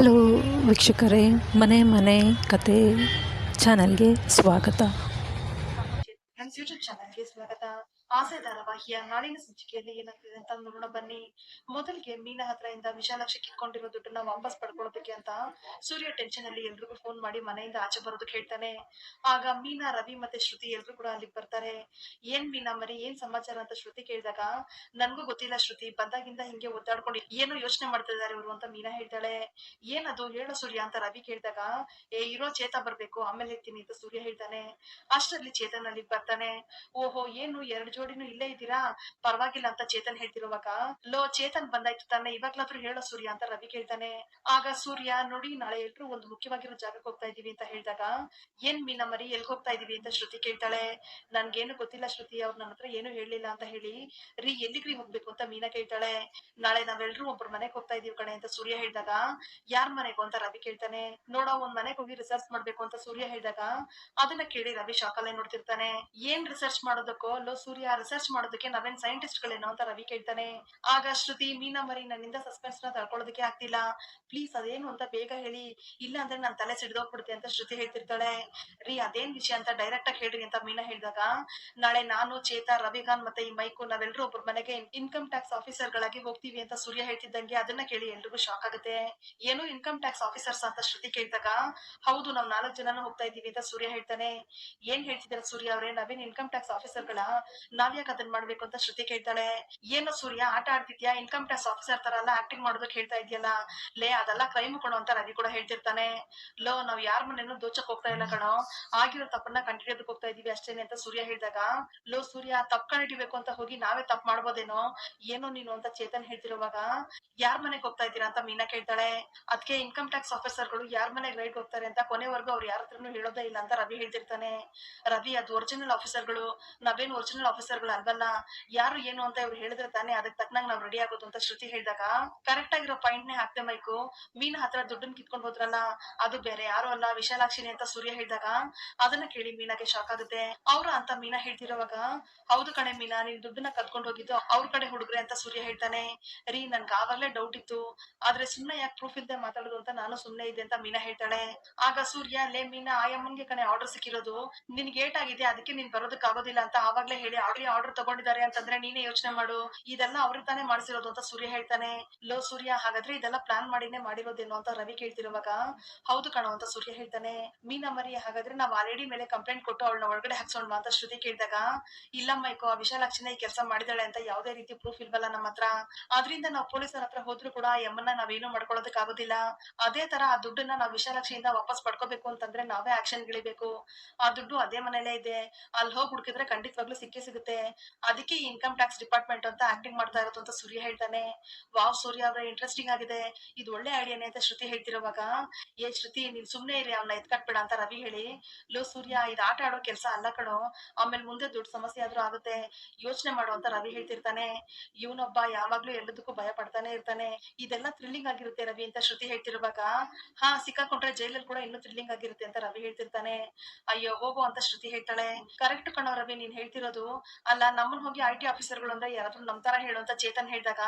Hello ವೀಕ್ಷಕರೇ ಮನೆ ಮನೆ ಕತೆ ಚಾನಲ್ಗೆ ಸ್ವಾಗತ. ಯೂಟ್ಯೂಬ್ ಸ್ವಾಗತ. ಆಸೆ ಧಾರಾವಾಹಿಯ ನಾಳಿನ ಸಂಚಿಕೆಯಲ್ಲಿ ಏನಾಗ್ತಿದೆ ಅಂತ ನೋಡೋಣ, ಬನ್ನಿ. ಮೊದಲಿಗೆ ಮೀನಾ ಹತ್ರ ಇಂದ ವಿಶಾಲಾಕ್ಷಿ ಕಿತ್ಕೊಂಡಿರೋ ದುಡ್ಡನ್ನ ವಾಪಸ್ ಪಡ್ಕೊಳ್ಳೋದಕ್ಕೆ ಅಂತ ಸೂರ್ಯ ಟೆನ್ಷನ್ ಅಲ್ಲಿ ಎಲ್ರಿಗೂ ಫೋನ್ ಮಾಡಿ ಮನೆಯಿಂದ ಆಚೆ ಬರೋದಕ್ಕೆ ಹೇಳ್ತಾನೆ ಆಗ ಮೀನಾ, ರವಿ ಮತ್ತೆ ಶ್ರುತಿ ಎಲ್ರು ಕೂಡ ಅಲ್ಲಿಗೆ ಬರ್ತಾರೆ. ಏನ್ ಮೀನಾ ಮರಿ, ಏನ್ ಸಮಾಚಾರ ಅಂತ ಶ್ರುತಿ ಕೇಳಿದಾಗ, ನನ್ಗೂ ಗೊತ್ತಿಲ್ಲ ಶ್ರುತಿ, ಬಂದಾಗಿಂದ ಹಿಂಗೆ ಒದ್ದಾಡ್ಕೊಂಡು ಏನೋ ಯೋಚನೆ ಮಾಡ್ತಾ ಇದಾರೆ ಇವರು? ಅಂತ ಮೀನಾ ಹೇಳ್ತಾಳೆ. ಏನದು? ಹೇಳೋ ಸೂರ್ಯ, ಅಂತ ರವಿ ಕೇಳಿದಾಗ, ಏ, ಇರೋ ಚೇತ ಬರ್ಬೇಕು, ಆಮೇಲೆ ಹೇಳ್ತೀನಿ, ಅಂತ ಸೂರ್ಯ ಹೇಳ್ತಾನೆ. ಅಷ್ಟರಲ್ಲಿ ಚೇತನ್ ಅಲ್ಲಿ ಬರ್ತಾನೆ. ಓಹೋ, ಏನು? ಎರಡ್ ಜೋಡಿನೂ ಇಲ್ಲೇ ಇದ್ದೀರಾ? ಪರವಾಗಿಲ್ಲ ಅಂತ ಚೇತನ್ ಹೇಳ್ತಿರುವಾಗ. ಲೋ, ಚೇತನ್ ಬಂದಾಯ್ತು ತಾನೆ. ಇವಾಗ್ಲಾದ್ರೂ ಹೇಳೋ ಸೂರ್ಯ ಅಂತ ರವಿ ಕೇಳ್ತಾನೆ. ಆಗ ಸೂರ್ಯ, ನೋಡಿ, ನಾಳೆ ಎಲ್ರು ಒಂದು ಮುಖ್ಯವಾಗಿರೋ ಜಾಗಕ್ಕೆ ಹೋಗ್ತಾ ಇದೀವಿ ಅಂತ ಹೇಳಿದಾಗ, ಏನ್ ಮೀನ ಮರಿ, ಎಲ್ಗ್ ಹೋಗ್ತಾ ಇದೀವಿ ಅಂತ ಶ್ರುತಿ ಕೇಳ್ತಾಳೆ. ನನ್ಗೇನು ಗೊತ್ತಿಲ್ಲ ಶ್ರುತಿ, ಅವ್ರು ನನ್ನ ಹತ್ರ ಏನು ಹೇಳಿಲ್ಲ ಅಂತ ಹೇಳಿ, ರೀ, ಎಲ್ಲಿಗ್ರಿ ಹೋಗ್ಬೇಕು ಅಂತ ಮೀನಾ ಕೇಳ್ತಾಳೆ. ನಾಳೆ ನಾವೆಲ್ರು ಒಬ್ರ ಮನೆಗ್ ಹೋಗ್ತಾ ಇದೀವಿ ಕಣೆ ಅಂತ ಸೂರ್ಯ ಹೇಳಿದಾಗ, ಯಾರ್ ಮನೆಗೂ ಅಂತ ರವಿ ಕೇಳ್ತಾನೆ. ನೋಡ, ಒಂದ್ ಮನೆಗ್ ಹೋಗಿ ರಿಸರ್ಚ್ ಮಾಡ್ಬೇಕು ಅಂತ ಸೂರ್ಯ ಹೇಳಿದಾಗ, ಅದನ್ನ ಕೇಳಿ ರವಿ ಶಾಕಲ್ಲೇ ನೋಡ್ತಿರ್ತಾನೆ. ಏನ್ ರಿಸರ್ಚ್ ಮಾಡೋದಕ್ಕೋ? ಲೋ, ಸೂರ್ಯ ರಿಸರ್ಚ್ ಮಾಡೋದಕ್ಕೆ ನಾವೇನ್ ಸೈಂಟಿಸ್ಟ್ಗಳೇನೋ ಅಂತ ರವಿ ಕೇಳ್ತಾನೆ. ಆಗ ಶ್ರುತಿ, ಮೀನಾ ಮರಿ ನನ್ನಿಂದ ಸಸ್ಪೆನ್ಸ್ನ ತಡ್ಕೊಳ್ಳೋದಕ್ಕೆ ಆಗ್ತಿಲ್ಲ. ಪ್ಲೀಸ್ ಅದೇನು ಅಂತ ಬೇಗ ಹೇಳಿ. ಇಲ್ಲ ಅಂದ್ರೆ ನನ್ ತಲೆ ಸಿಡ್ದೋಗ್ಬಿಡುತ್ತೆ ಅಂತ ಶ್ರುತಿ ಹೇಳ್ತಿರ್ತಾಳೆ. ರೀ, ಅದೇನ್ ವಿಷಯ ಅಂತ ಡೈರೆಕ್ಟ್ ಆಗಿ ಹೇಳ್ರಿ ಅಂತ ಮೀನಾ ಹೇಳಿದಾಗ, ನಾಳೆ ನಾನು, ಚೇತಾ ರವಿಖಾನ್ ಮತ್ತೆ ಈ ಮೈಕು ನಾವೆಲ್ಲರೂ ಒಬ್ಬರ ಮನೆಗೆ ಇನ್ಕಮ್ ಟ್ಯಾಕ್ಸ್ ಆಫೀಸರ್ ಗಳಾಗಿ ಹೋಗ್ತೀವಿ ಅಂತ ಸೂರ್ಯ ಹೇಳ್ತಿದ್ದಂಗೆ ಅದನ್ನ ಕೇಳಿ ಎಲ್ರಿಗೂ ಶಾಕ್ ಆಗುತ್ತೆ. ಏನು ಇನ್ಕಮ್ ಟ್ಯಾಕ್ಸ್ ಆಫೀಸರ್ಸ್ ಅಂತ ಶ್ರುತಿ ಕೇಳಿದಾಗ, ಹೌದು, ನಾವ್ ನಾಲ್ಕು ಜನನ ಹೋಗ್ತಾ ಇದೀವಿ ಅಂತ ಸೂರ್ಯ ಹೇಳ್ತಾನೆ. ಏನ್ ಹೇಳ್ತಿದಾರೆ ಸೂರ್ಯ ಅವರೇ? ನಾವೇನ್ ಇನ್ಕಮ್ ಟ್ಯಾಕ್ಸ್ ಆಫೀಸರ್ಗಳ ನಾವ್ಯಾಕ್ ಅದನ್ನ ಮಾಡ್ಬೇಕು ಅಂತ ಶ್ರುತಿ ಕೇಳ್ತಾಳೆ? ಏನೋ ಸೂರ್ಯ, ಆಟ ಆಡ್ತಿದ್ಯಾ? ಇನ್ಕಮ್ ಟ್ಯಾಕ್ಸ್ ಆಫೀಸರ್ ತರ ಎಲ್ಲ ಆಕ್ಟಿಂಗ್ ಮಾಡೋದಕ್ಕೆ ಹೇಳ್ತಾ ಇದೆಯಲ್ಲ? ಲೇ, ಅದೆಲ್ಲ ಕ್ರೈಮ್ ಕೊಡು ಅಂತ ರವಿ ಕೂಡ ಹೇಳ್ತಿರ್ತಾನೆ. ಲೋ, ನಾವ್ ಯಾರ ಮನೇನು ದೋಚಕ್ ಹೋಗ್ತಾ ಇಲ್ಲ ಕಣೋ. ಆಗಿರೋ ತಪ್ಪನ್ನ ಕಂಡಿಡಿಯೋದಕ್ಕೆ ಹೋಗ್ತಾ ಇದೀವಿ ಅಷ್ಟೇನೆ ಅಂತ ಸೂರ್ಯ ಹೇಳಿದಾಗ. ಲೋ, ಸೂರ್ಯ, ತಪ್ಪ ಕಂಡಿಡಿಬೇಕು ಅಂತ ಹೋಗಿ ನಾವೇ ತಪ್ಪು ಮಾಡ್ಬೋದೇನೋ? ಏನೋ ನೀನು ಅಂತ ಚೇತನ್ ಹೇಳ್ತಿರುವಾಗ, ಯಾರ್ ಮನೆಗ್ ಹೋಗ್ತಾ ಇದ್ದೀರಾ ಅಂತ ಮೀನಾ ಕೇಳ್ತಾಳೆ. ಅದಕ್ಕೆ ಇನ್ಕಮ್ ಟ್ಯಾಕ್ಸ್ ಆಫೀಸರ್ಗಳು ಯಾರ್ ಮನೆಗ್ ರೈಡ್ ಹೋಗ್ತಾರೆ ಅಂತ ಕೊನೆವರೆಗೂ ಅವ್ರು ಯಾರ ಹತ್ರನು ಹೇಳೋದೇ ಇಲ್ಲ ಅಂತ ರವಿ ಹೇಳ್ತಿರ್ತಾನೆ. ರವಿ, ಅದು ಒರಿಜಿನಲ್ ಆಫೀಸರ್ಗಳು ನಾವೇನು ಒರಿಜಿನಲ್ ಅಲ್ವಲ್ಲ ಯಾರು ಏನು ಅಂತ ಇವ್ರು ಹೇಳಿದ್ರೆ ತಾನೇ ಅದಕ್ಕೆ ತಕ್ಕನಾಗ ನಾವು ರೆಡಿ ಆಗೋದು ಅಂತ ಶ್ರುತಿ ಹೇಳಿದಾಗ ಕರೆಕ್ಟ್ ಆಗಿರೋ ಪಾಯಿಂಟ್ ನೇ ಹಾಕ್ತೆ ಮೈಕು, ಮೀನ್ ಹತ್ರ ದುಡ್ಡನ್ನ ಕಿತ್ಕೊಂಡ್ ಹೋದ್ರಲ್ಲ, ಅದು ಬೇರೆ, ಯಾರು ಅಲ್ಲ ವಿಶಾಲಾಕ್ಷಿನಿ ಅಂತ ಸೂರ್ಯ ಹೇಳಿದಾಗ, ಅದನ್ನ ಕೇಳಿ ಮೀನಾಗೆ ಶಾಕ್ ಆಗುತ್ತೆ. ಅವ್ರ ಅಂತ ಮೀನಾ ಹೇಳ್ತಿರೋವಾಗ, ಹೌದು ಕಣೆ ಮೀನಾ, ನೀನ್ ದುಡ್ಡನ್ನ ಕದ್ಕೊಂಡ್ ಹೋಗಿದ್ದು ಅವ್ರ ಕಡೆ ಹುಡುಗ್ರೆ ಅಂತ ಸೂರ್ಯ ಹೇಳ್ತಾನೆ. ರೀ, ನನ್ಗೆ ಆವಾಗ್ಲೇ ಡೌಟ್ ಇತ್ತು, ಆದ್ರೆ ಸುಮ್ನೆ ಯಾಕೆ ಪ್ರೂಫ್ ಇಲ್ದೆ ಮಾತಾಡೋದು ಅಂತ ನಾನು ಸುಮ್ನೆ ಇದೆ ಅಂತ ಮೀನಾ ಹೇಳ್ತಾಳೆ. ಆಗ ಸೂರ್ಯ, ಲೇ ಮೀನಾ ಆಯಮ್ಮನ್ಗೆ ಕಣೆ ಆರ್ಡರ್ ಸಿಕ್ಕಿರೋದು, ನಿನ್ಗೆ ಏಟ್ ಆಗಿದೆ, ಅದಕ್ಕೆ ನೀನ್ ಬರೋದಕ್ಕಾಗೋದಿಲ್ಲ ಅಂತ ಆವಾಗ್ಲೇ ಹೇಳಿ ಆರ್ಡರ್ ತಗೊಂಡಿದ್ದಾರೆ ಅಂತಂದ್ರೆ ನೀನೇ ಯೋಚನೆ ಮಾಡು. ಇದೆಲ್ಲ ಅವ್ರಿಗೆ ತಾನೇ ಮಾಡಿಸಿರೋದು ಅಂತ ಸೂರ್ಯ ಹೇಳ್ತಾನೆ. ಲೋ ಸೂರ್ಯ, ಹಾಗಾದ್ರೆ ಇದೆಲ್ಲ ಪ್ಲಾನ್ ಮಾಡಿನೇ ಮಾಡಿರೋದೇನೋ ಅಂತ ರವಿ ಕೇಳ್ತಿರುವಾಗ ಹೌದು ಕಣೋ ಅಂತ ಸೂರ್ಯ ಹೇಳ್ತಾನೆ. ಮೀನಾ ಮರಿ ಹಾಗಾದ್ರೆ ನಾವ್ ಆಲ್ರೆಡಿ ಮೇಲೆ ಕಂಪ್ಲೇಂಟ್ ಕೊಟ್ಟು ಅವಳನ್ನ ಒಳಗಡೆ ಹಾಕ್ಸೋಣ ಅಂತ ಶ್ರುತಿ ಕೇಳಿದಾಗ ಇಲ್ಲ ಮೈಕೋ ಆ ವಿಶಾಲಾಕ್ಷಿನ ಈ ಕೆಲಸ ಮಾಡಿದಾಳೆ ಅಂತ ಯಾವ್ದೇ ರೀತಿ ಪ್ರೂಫ್ ಇಲ್ವಲ್ಲ ನಮ್ಮ ಹತ್ರ. ಆದ್ರಿಂದ ನಾವು ಪೊಲೀಸರ ಹತ್ರ ಹೋದ್ರು ಕೂಡ ಎಮ್ಮನ್ನ ನಾವೇನು ಆಗೋದಿಲ್ಲ. ಅದೇ ತರ ಆ ದುಡ್ಡನ್ನ ನಾವು ವಿಶಾಲಾಕ್ಷಿಯಿಂದ ವಾಪಸ್ ಪಡ್ಕೋಬೇಕು ಅಂತಂದ್ರೆ ನಾವೇ ಆಕ್ಷನ್ ಗಿಳಿಬೇಕು. ಆ ದುಡ್ಡು ಅದೇ ಮನೇಲೇ ಇದೆ. ಅಲ್ಲಿ ಹೋಗಿ ಹುಡುಕಿದ್ರೆ ಖಂಡಿತವಾಗ್ಲೂ ಸಿಕ್ಕೇ ಸಿಗುತ್ತೆ. ಅದಕ್ಕೆ ಇನ್ಕಮ್ ಟ್ಯಾಕ್ಸ್ ಡಿಪಾರ್ಟ್ಮೆಂಟ್ ಅಂತ ಆಕ್ಟಿಂಗ್ ಮಾಡ್ತಾ ಇರೋದು ಅಂತ ಸೂರ್ಯ ಹೇಳ್ತಾನೆ. ವಾವ್ ಸೂರ್ಯ ಅವ್ರೆ ಇಂಟ್ರೆಸ್ಟಿಂಗ್ ಆಗಿದೆ. ಇದು ಒಳ್ಳೆ ಐಡಿಯಾನೆ ಅಂತ ಶ್ರುತಿ ಹೇಳ್ತಿರುವಾಗ, ಏ ಶ್ರುತಿ, ನೀನ್ ಸುಮ್ನೆ ಇರಿ, ಅವ್ನ ಎತ್ಕಟ್ಬೇಡ ಅಂತ ರವಿ ಹೇಳಿ. ಲೋ ಸೂರ್ಯ, ಇದು ಆಟ ಆಡೋ ಕೆಲಸ ಅಲ್ಲ ಕಣೋ. ಆಮೇಲೆ ಮುಂದೆ ದೊಡ್ಡ ಸಮಸ್ಯೆ ಆದ್ರೂ ಆಗುತ್ತೆ. ಯೋಚನೆ ಮಾಡು ಅಂತ ರವಿ ಹೇಳ್ತಿರ್ತಾನೆ. ಇವನೊಬ್ಬ ಯಾವಾಗ್ಲೂ ಎಲ್ಲದಕ್ಕೂ ಭಯ ಪಡ್ತಾನೆ ಇರ್ತಾನೆ. ಇದೆಲ್ಲ ಥ್ರಿಲ್ಲಿಂಗ್ ಆಗಿರುತ್ತೆ ರವಿ ಅಂತ ಶ್ರುತಿ ಹೇಳ್ತಿರುವಾಗ, ಹಾ, ಸಿಕ್ಕಾಕೊಂಡ್ರೆ ಜೈಲಲ್ಲಿ ಕೂಡ ಇನ್ನೂ ಥ್ರಿಲ್ಲಿಂಗ್ ಆಗಿರುತ್ತೆ ಅಂತ ರವಿ ಹೇಳ್ತಿರ್ತಾನೆ. ಅಯ್ಯೋ, ಹೋಗೋ ಅಂತ ಶ್ರುತಿ ಹೇಳ್ತಾಳೆ. ಕರೆಕ್ಟ್ ಕಣೋ ರವಿ, ನೀನ್ ಹೇಳ್ತಿರೋದು ಅಲ್ಲ, ನಮ್ಮನ್ ಹೋಗಿ ಐ ಟಿ ಆಫೀಸರ್ಗಳು ಅಂದ್ರೆ ಯಾರಾದ್ರೂ ನಮ್ ತರ ಹೇಳು ಅಂತ ಚೇತನ್ ಹೇಳಿದಾಗ,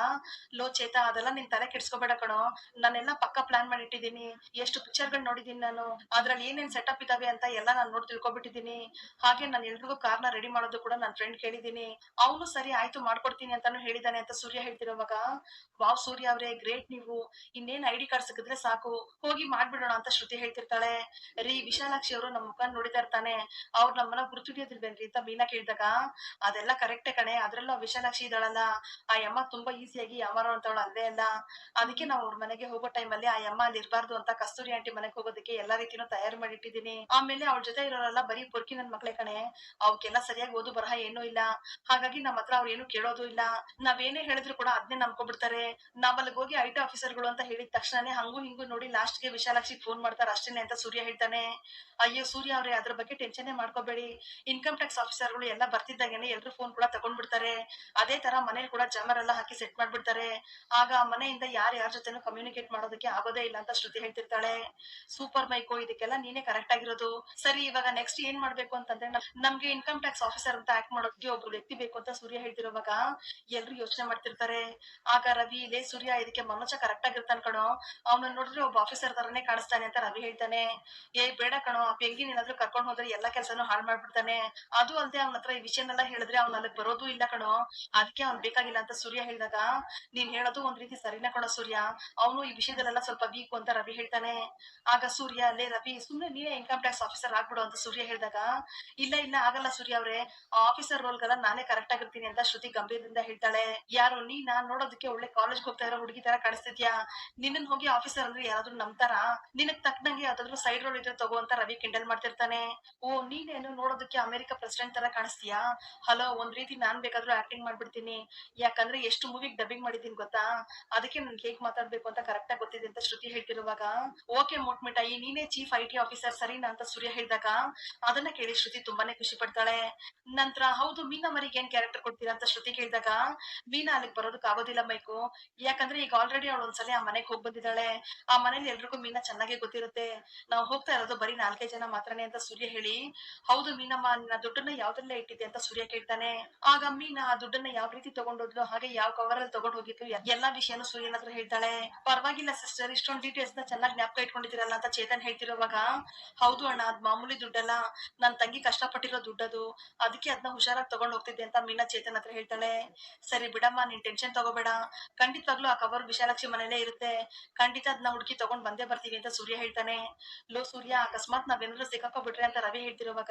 ಲೋ ಚೇತ ಅದೆಲ್ಲ ನಿನ್ ತಲೆ ಕೆಡ್ಸ್ಕೊಬೇಡ ಕಣೋ. ನಾನೆಲ್ಲ ಪಕ್ಕ ಪ್ಲಾನ್ ಮಾಡಿಟ್ಟಿದೀನಿ ಎಷ್ಟು ಪಿಕ್ಚರ್ಗಳು ನೋಡಿದೀನಿ ನಾನು. ಅದ್ರಲ್ಲಿ ಏನೇನ್ ಸೆಟಪ್ ಇದಾವೆ ಅಂತ ಎಲ್ಲ ನಾನು ನೋಡಿ ತಿಳ್ಕೊಬಿಟ್ಟಿದ್ದೀನಿ. ಹಾಗೆ ನಾನು ಎಲ್ರಿಗೂ ಕಾರ್ನ ರೆಡಿ ಮಾಡೋದು ಕೂಡ ನನ್ನ ಫ್ರೆಂಡ್ ಕೇಳಿದೀನಿ ಅವನು ಸರಿ, ಆಯ್ತು ಮಾಡ್ಕೊಡ್ತೀನಿ ಅಂತಾನು ಹೇಳಿದಾನೆ ಅಂತ ಸೂರ್ಯ ಹೇಳ್ತಿರೋವಾಗ, ವಾವ್ ಸೂರ್ಯ ಅವ್ರೆ ಗ್ರೇಟ್ ನೀವು. ಇನ್ನೇನ್ ಐಡಿ ಕಾರ್ಡ್ ಸಿಕ್ಕಿದ್ರೆ ಸಾಕು. ಹೋಗಿ ಮಾಡ್ಬಿಡೋಣ ಅಂತ ಶ್ರುತಿ ಹೇಳ್ತಿರ್ತಾಳೆ. ರೀ, ವಿಶಾಲಾಕ್ಷಿ ಅವರು ನಮ್ಮ ಮುಖ ನೋಡಿತಾ ಇರ್ತಾನೆ. ಅವ್ರು ನಮ್ಮನ್ನ ಗುರುತಿಡಿಯೋದಿಲ್ವೇನ್ರಿ ಅಂತ ಮೀನಾ ಕೇಳಿದಾಗ ಅದೆಲ್ಲ ಕರೆಕ್ಟೇ ಕಣೆ. ಅದ್ರಲ್ಲೂ ವಿಶಾಲಾಕ್ಷಿ ಇದ್ದಾಳಲ್ಲ ಆ ಯಮ್ಮ ತುಂಬಾ ಈಸಿಯಾಗಿ ಯಾಮಾರೋ ಅಂತವಳು ಅಲ್ವೇ ಅಲ್ಲ ಅದಕ್ಕೆ ನಾವು ಅವ್ರ ಮನೆಗೆ ಹೋಗೋ ಟೈಮಲ್ಲಿ ಆ ಯಮ್ಮ ಅಲ್ಲಿ ಇರಬಾರ್ದು ಅಂತ ಕಸ್ತೂರಿ ಆಂಟಿ ಮನೆಗೆ ಹೋಗೋದಕ್ಕೆ ಎಲ್ಲಾ ರೀತಿನೂ ತಯಾರು ಮಾಡಿಟ್ಟಿದೀನಿ ಆಮೇಲೆ ಅವ್ರ ಜೊತೆ ಇರೋರೆಲ್ಲ ಬರೀ ಪೊರ್ಕಿ ನನ್ ಮಕ್ಳೇ ಕಣೆ. ಅವಕ್ಕೆಲ್ಲ ಸರಿಯಾಗಿ ಓದು ಬರಹ ಏನೂ ಇಲ್ಲ. ಹಾಗಾಗಿ ನಮ್ಮ ಹತ್ರ ಅವ್ರು ಏನು ಕೇಳೋದು ಇಲ್ಲ. ನಾವೇನೇ ಹೇಳಿದ್ರು ಕೂಡ ಅದನ್ನೇ ನಂಬ್ಕೊಬಿಡ್ತಾರೆ. ನಾವ್ ಅಲ್ಲಿಗೆ ಹೋಗಿ ಐ ಟಿ ಆಫೀಸರ್ಗಳು ಅಂತ ಹೇಳಿದ ತಕ್ಷಣನೇ ಹಂಗು ಹಿಂಗು ನೋಡಿ ಲಾಸ್ಟ್ಗೆ ವಿಶಾಲಾಕ್ಷಿ ಫೋನ್ ಮಾಡ್ತಾರೆ ಅಷ್ಟೇನೆ ಅಂತ ಸೂರ್ಯ ಹೇಳ್ತಾನೆ. ಅಯ್ಯೋ ಸೂರ್ಯ ಅವ್ರೆ, ಅದ್ರ ಬಗ್ಗೆ ಟೆನ್ಷನ್ ಮಾಡ್ಕೋಬೇಡಿ. ಇನ್ಕಮ್ ಟ್ಯಾಕ್ಸ್ ಆಫೀಸರ್ಗಳು ಎಲ್ಲ ಬರ್ತಿದ್ದಾಗೇನೆ ಹಾಗೇನೆ ಎಲ್ರು ಫೋನ್ ಕೂಡ ತಗೊಂಡ್ಬಿಡ್ತಾರೆ. ಅದೇ ತರ ಮನೇಲಿ ಕೂಡ ಜಾಮರ್ ಎಲ್ಲ ಹಾಕಿ ಸೆಟ್ ಮಾಡ್ಬಿಡ್ತಾರೆ. ಆಗ ಮನೆಯಿಂದ ಯಾರು ಯಾರ ಜೊತೆನೂ ಕಮ್ಯುನಿಕೇಟ್ ಮಾಡೋದಕ್ಕೆ ಆಗೋದೇ ಇಲ್ಲ ಅಂತ ಶ್ರುತಿ ಹೇಳ್ತಿರ್ತಾಳೆ. ಸೂಪರ್ ಮೈಕೋ, ಇದಕ್ಕೆಲ್ಲ ನೀನೇ ಕರೆಕ್ಟ್ ಆಗಿರೋದು. ಸರಿ, ಇವಾಗ ನೆಕ್ಸ್ಟ್ ಏನ್ ಮಾಡ್ಬೇಕು ಅಂತಂದ್ರೆ ನಮ್- ನಮ್ಗೆ ಇನ್ಕಮ್ ಟ್ಯಾಕ್ಸ್ ಆಫೀಸರ್ ಅಂತ ಆಕ್ಟ್ ಮಾಡೋದಕ್ಕೆ ಒಬ್ರು ವ್ಯಕ್ತಿ ಬೇಕು ಅಂತ ಸೂರ್ಯ ಹೇಳ್ತಿರೋವಾಗ ಎಲ್ರು ಯೋಚನೆ ಮಾಡ್ತಿರ್ತಾರೆ. ಆಗ ರವಿ ಇಲ್ಲೇ ಸೂರ್ಯ, ಇದಕ್ಕೆ ಮನೋಜ ಕರೆಕ್ಟ್ ಆಗಿರ್ತಾನ ಕಣೋ. ಅವನ ನೋಡಿದ್ರೆ ಒಬ್ಬ ಆಫೀಸರ್ ತರನೇ ಕಾಣಿಸ್ತಾನೆ ಅಂತ ರವಿ ಹೇಳ್ತಾನೆ. ಏ ಬೇಡ ಕಣೋ. ಆ ಪೆಂಗಿನ ಏನಾದ್ರು ಕರ್ಕೊಂಡು ಹೋದ್ರೆ ಎಲ್ಲಾ ಕೆಲಸನೂ ಹಾಳು ಮಾಡ್ಬಿಡ್ತಾನೆ. ಅದು ಅಲ್ಲದೆ ಅವನ ಹತ್ರ ಈ ವಿಷಯನೆಲ್ಲ ಹೇಳಿದ್ರೆ ಅವ್ನ ಅಲ್ಲಿ ಬರೋದು ಇಲ್ಲ ಕಣೋ. ಅದಕ್ಕೆ ಅವ್ನ್ ಬೇಕಾಗಿಲ್ಲ ಅಂತ ಸೂರ್ಯ ಹೇಳಿದಾಗ, ನೀನ್ ಹೇಳೋದು ಒಂದ್ ರೀತಿ ಸರಿನ ಕಣೋ ಸೂರ್ಯ? ಅವನು ಈ ವಿಷಯದಲ್ಲೆಲ್ಲ ಸ್ವಲ್ಪ ವೀಕ್ ಅಂತ ರವಿ ಹೇಳ್ತಾನೆ. ಆಗ ಸೂರ್ಯ ಅಲ್ಲೇ ರವಿ, ಸುಮ್ನೆ ನೀನೇ ಇನ್ಕಮ್ ಟ್ಯಾಕ್ಸ್ ಆಫೀಸರ್ ಆಗ್ಬಿಡು ಅಂತ ಸೂರ್ಯ ಹೇಳಿದಾಗ, ಇಲ್ಲ ಇಲ್ಲ, ಆಗಲ್ಲ ಸೂರ್ಯ ಅವ್ರೆ. ಆಫೀಸರ್ ರೋಲ್ಗೆಲ್ಲ ನಾನೇ ಕರೆಕ್ಟ್ ಆಗಿರ್ತೀನಿ ಅಂತ ಶ್ರುತಿ ಗಂಭೀರದಿಂದ ಹೇಳ್ತಾಳೆ. ಯಾರು ನೀನಾ ನೋಡೋದಕ್ಕೆ ಒಳ್ಳೆ ಕಾಲೇಜ್ ಹೋಗ್ತಾ ಇರೋ ಹುಡುಗಿ ತರ ಕಾಣಿಸ್ತಿದ್ಯಾ? ನಿನ್ನ ಹೋಗಿ ಆಫೀಸರ್ ಅಂದ್ರೆ ಯಾರಾದ್ರೂ ನಂಬ್ತಾರ? ನಿನಗ್ ತಕ್ಕನಂಗೆ ಯಾವ್ದಾದ್ರು ಸೈಡ್ ರೋಲ್ ಇದ್ರೆ ತಗೋ ಅಂತ ರವಿ ಕಿಂಡಲ್ ಮಾಡ್ತಿರ್ತಾನೆ. ಓ, ನೀನೇನು ನೋಡೋದಕ್ಕೆ ಅಮೆರಿಕ ಪ್ರೆಸಿಡೆಂಟ್ ತರ ಕಾಣಿಸ್ತೀಯಾ? ಹಲೋ, ಒಂದ್ ರೀತಿ ನಾನ್ ಬೇಕಾದ್ರೂ ಆಕ್ಟಿಂಗ್ ಮಾಡ್ಬಿಡ್ತೀನಿ. ಯಾಕಂದ್ರೆ ಎಷ್ಟು ಮೂವಿಗ್ ಡಬ್ಬಿಂಗ್ ಮಾಡಿದೀನಿ ಗೊತ್ತಾ? ಅದಕ್ಕೆ ನನ್ಗೆ ಹೇಗ್ ಮಾತಾಡ್ಬೇಕು ಅಂತ ಕರೆಕ್ಟ್ ಆಗಿ ಗೊತ್ತಿದೆ ಅಂತ ಶ್ರುತಿ ಹೇಳ್ತಿರುವಾಗ, ಓಕೆ ಈ ನೀನೇ ಚೀಫ್ ಐ ಟಿ ಆಫೀಸರ್ ಸರಿನಾ? ಅಂತ ಸೂರ್ಯ ಹೇಳಿದಾಗ, ಅದನ್ನ ಕೇಳಿ ಶ್ರುತಿ ತುಂಬಾನೇ ಖುಷಿ ಪಡ್ತಾಳೆ. ನಂತರ, ಹೌದು, ಮೀನಾ ಮರಿಗೆ ಏನ್ ಕ್ಯಾರೆಕ್ಟರ್ ಕೊಡ್ತೀರಾ? ಅಂತ ಶ್ರುತಿ ಕೇಳಿದಾಗ, ಮೀನಾ ಅಲ್ಲಿಗೆ ಬರೋದಕ್ಕೆ ಆಗೋದಿಲ್ಲ ಮೈಕು. ಯಾಕಂದ್ರೆ ಈಗ ಆಲ್ರೆಡಿ ಅವಳು ಒಂದ್ಸಲ ಆ ಮನೆಗೆ ಹೋಗ್ ಬಂದಿದ್ದಾಳೆ. ಆ ಮನೇಲಿ ಎಲ್ರಿಗೂ ಮೀನಾ ಚೆನ್ನಾಗಿ ಗೊತ್ತಿರುತ್ತೆ. ನಾವು ಹೋಗ್ತಾ ಇರೋದು ಬರೀ ನಾಲ್ಕೈದು ಜನ ಮಾತ್ರನೇ ಅಂತ ಸೂರ್ಯ ಹೇಳಿ, ಹೌದು ಮೀನಮ್ಮ, ನಿನ್ನ ದುಡ್ಡನ್ನ ಯಾವ್ದೆಲ್ಲ ಇಟ್ಟಿದೆ ಅಂತ ಸೂರ್ಯ ಕೇಳ್ತಾನೆ, ಆಗ ಮೀನಾ ಆ ದುಡ್ಡನ್ನ ಯಾವ ರೀತಿ ತಗೊಂಡೋದ್ಲು? ಹಾಗೆ ಯಾವ ಕವರ್ ಅಲ್ಲಿ ತಗೊಂಡ್ ಎ- ಎಲ್ಲಾ ವಿಷಯನೂ ಸೂರ್ಯನ ಹತ್ರ ಹೇಳ್ತಾಳೆ. ಪರವಾಗಿಲ್ಲ ಸಿಸ್ಟರ್ ಇಷ್ಟೊಂದು ಡೀಟೇಲ್ಸ್ನ ಚೆನ್ನಾಗಿ ಜ್ಞಾಪಕ ಇಟ್ಕೊಂಡಿದ್ದೀರಲ್ಲ ಅಂತ ಚೇತನ್ ಹೇಳ್ತಿರೋವಾಗ, ಹೌದು ಅಣ್ಣ, ಅದ್ ಮಾಮೂಲಿ ದುಡ್ಡಲ್ಲ. ನನ್ ತಂಗಿ ಕಷ್ಟಪಟ್ಟಿರೋ ದುಡ್ಡದು. ಅದಕ್ಕೆ ಅದನ್ನ ಹುಷಾರಾಗಿ ತಗೊಂಡ್ ಹೋಗ್ತಿದ್ದೆ ಅಂತ ಮೀನಾ ಚೇತನ್ ಹತ್ರ ಹೇಳ್ತಾಳೆ. ಸರಿ ಬಿಡಮ್ಮ, ನೀನ್ ಟೆನ್ಷನ್ ತಗೋಬೇಡ. ಖಂಡಿತವಾಗ್ಲೂ ಆ ಕವರ್ ವಿಶಾಲಾಕ್ಷಿ ಮನೇಲೆ ಇರುತ್ತೆ. ಖಂಡಿತ ಅದನ್ನ ಹುಡುಕಿ ತಗೊಂಡ್ ಬಂದೇ ಬರ್ತೀವಿ ಅಂತ ಸೂರ್ಯ ಹೇಳ್ತಾನೆ. ಲೋ ಸೂರ್ಯ, ಅಕಸ್ಮಾತ್ ನಾವೇನಾದ್ರು ಸಿಕ್ಕಾಕೋ ಬಿಟ್ರೆ ಅಂತ ರವಿ ಹೇಳ್ತಿರುವಾಗ,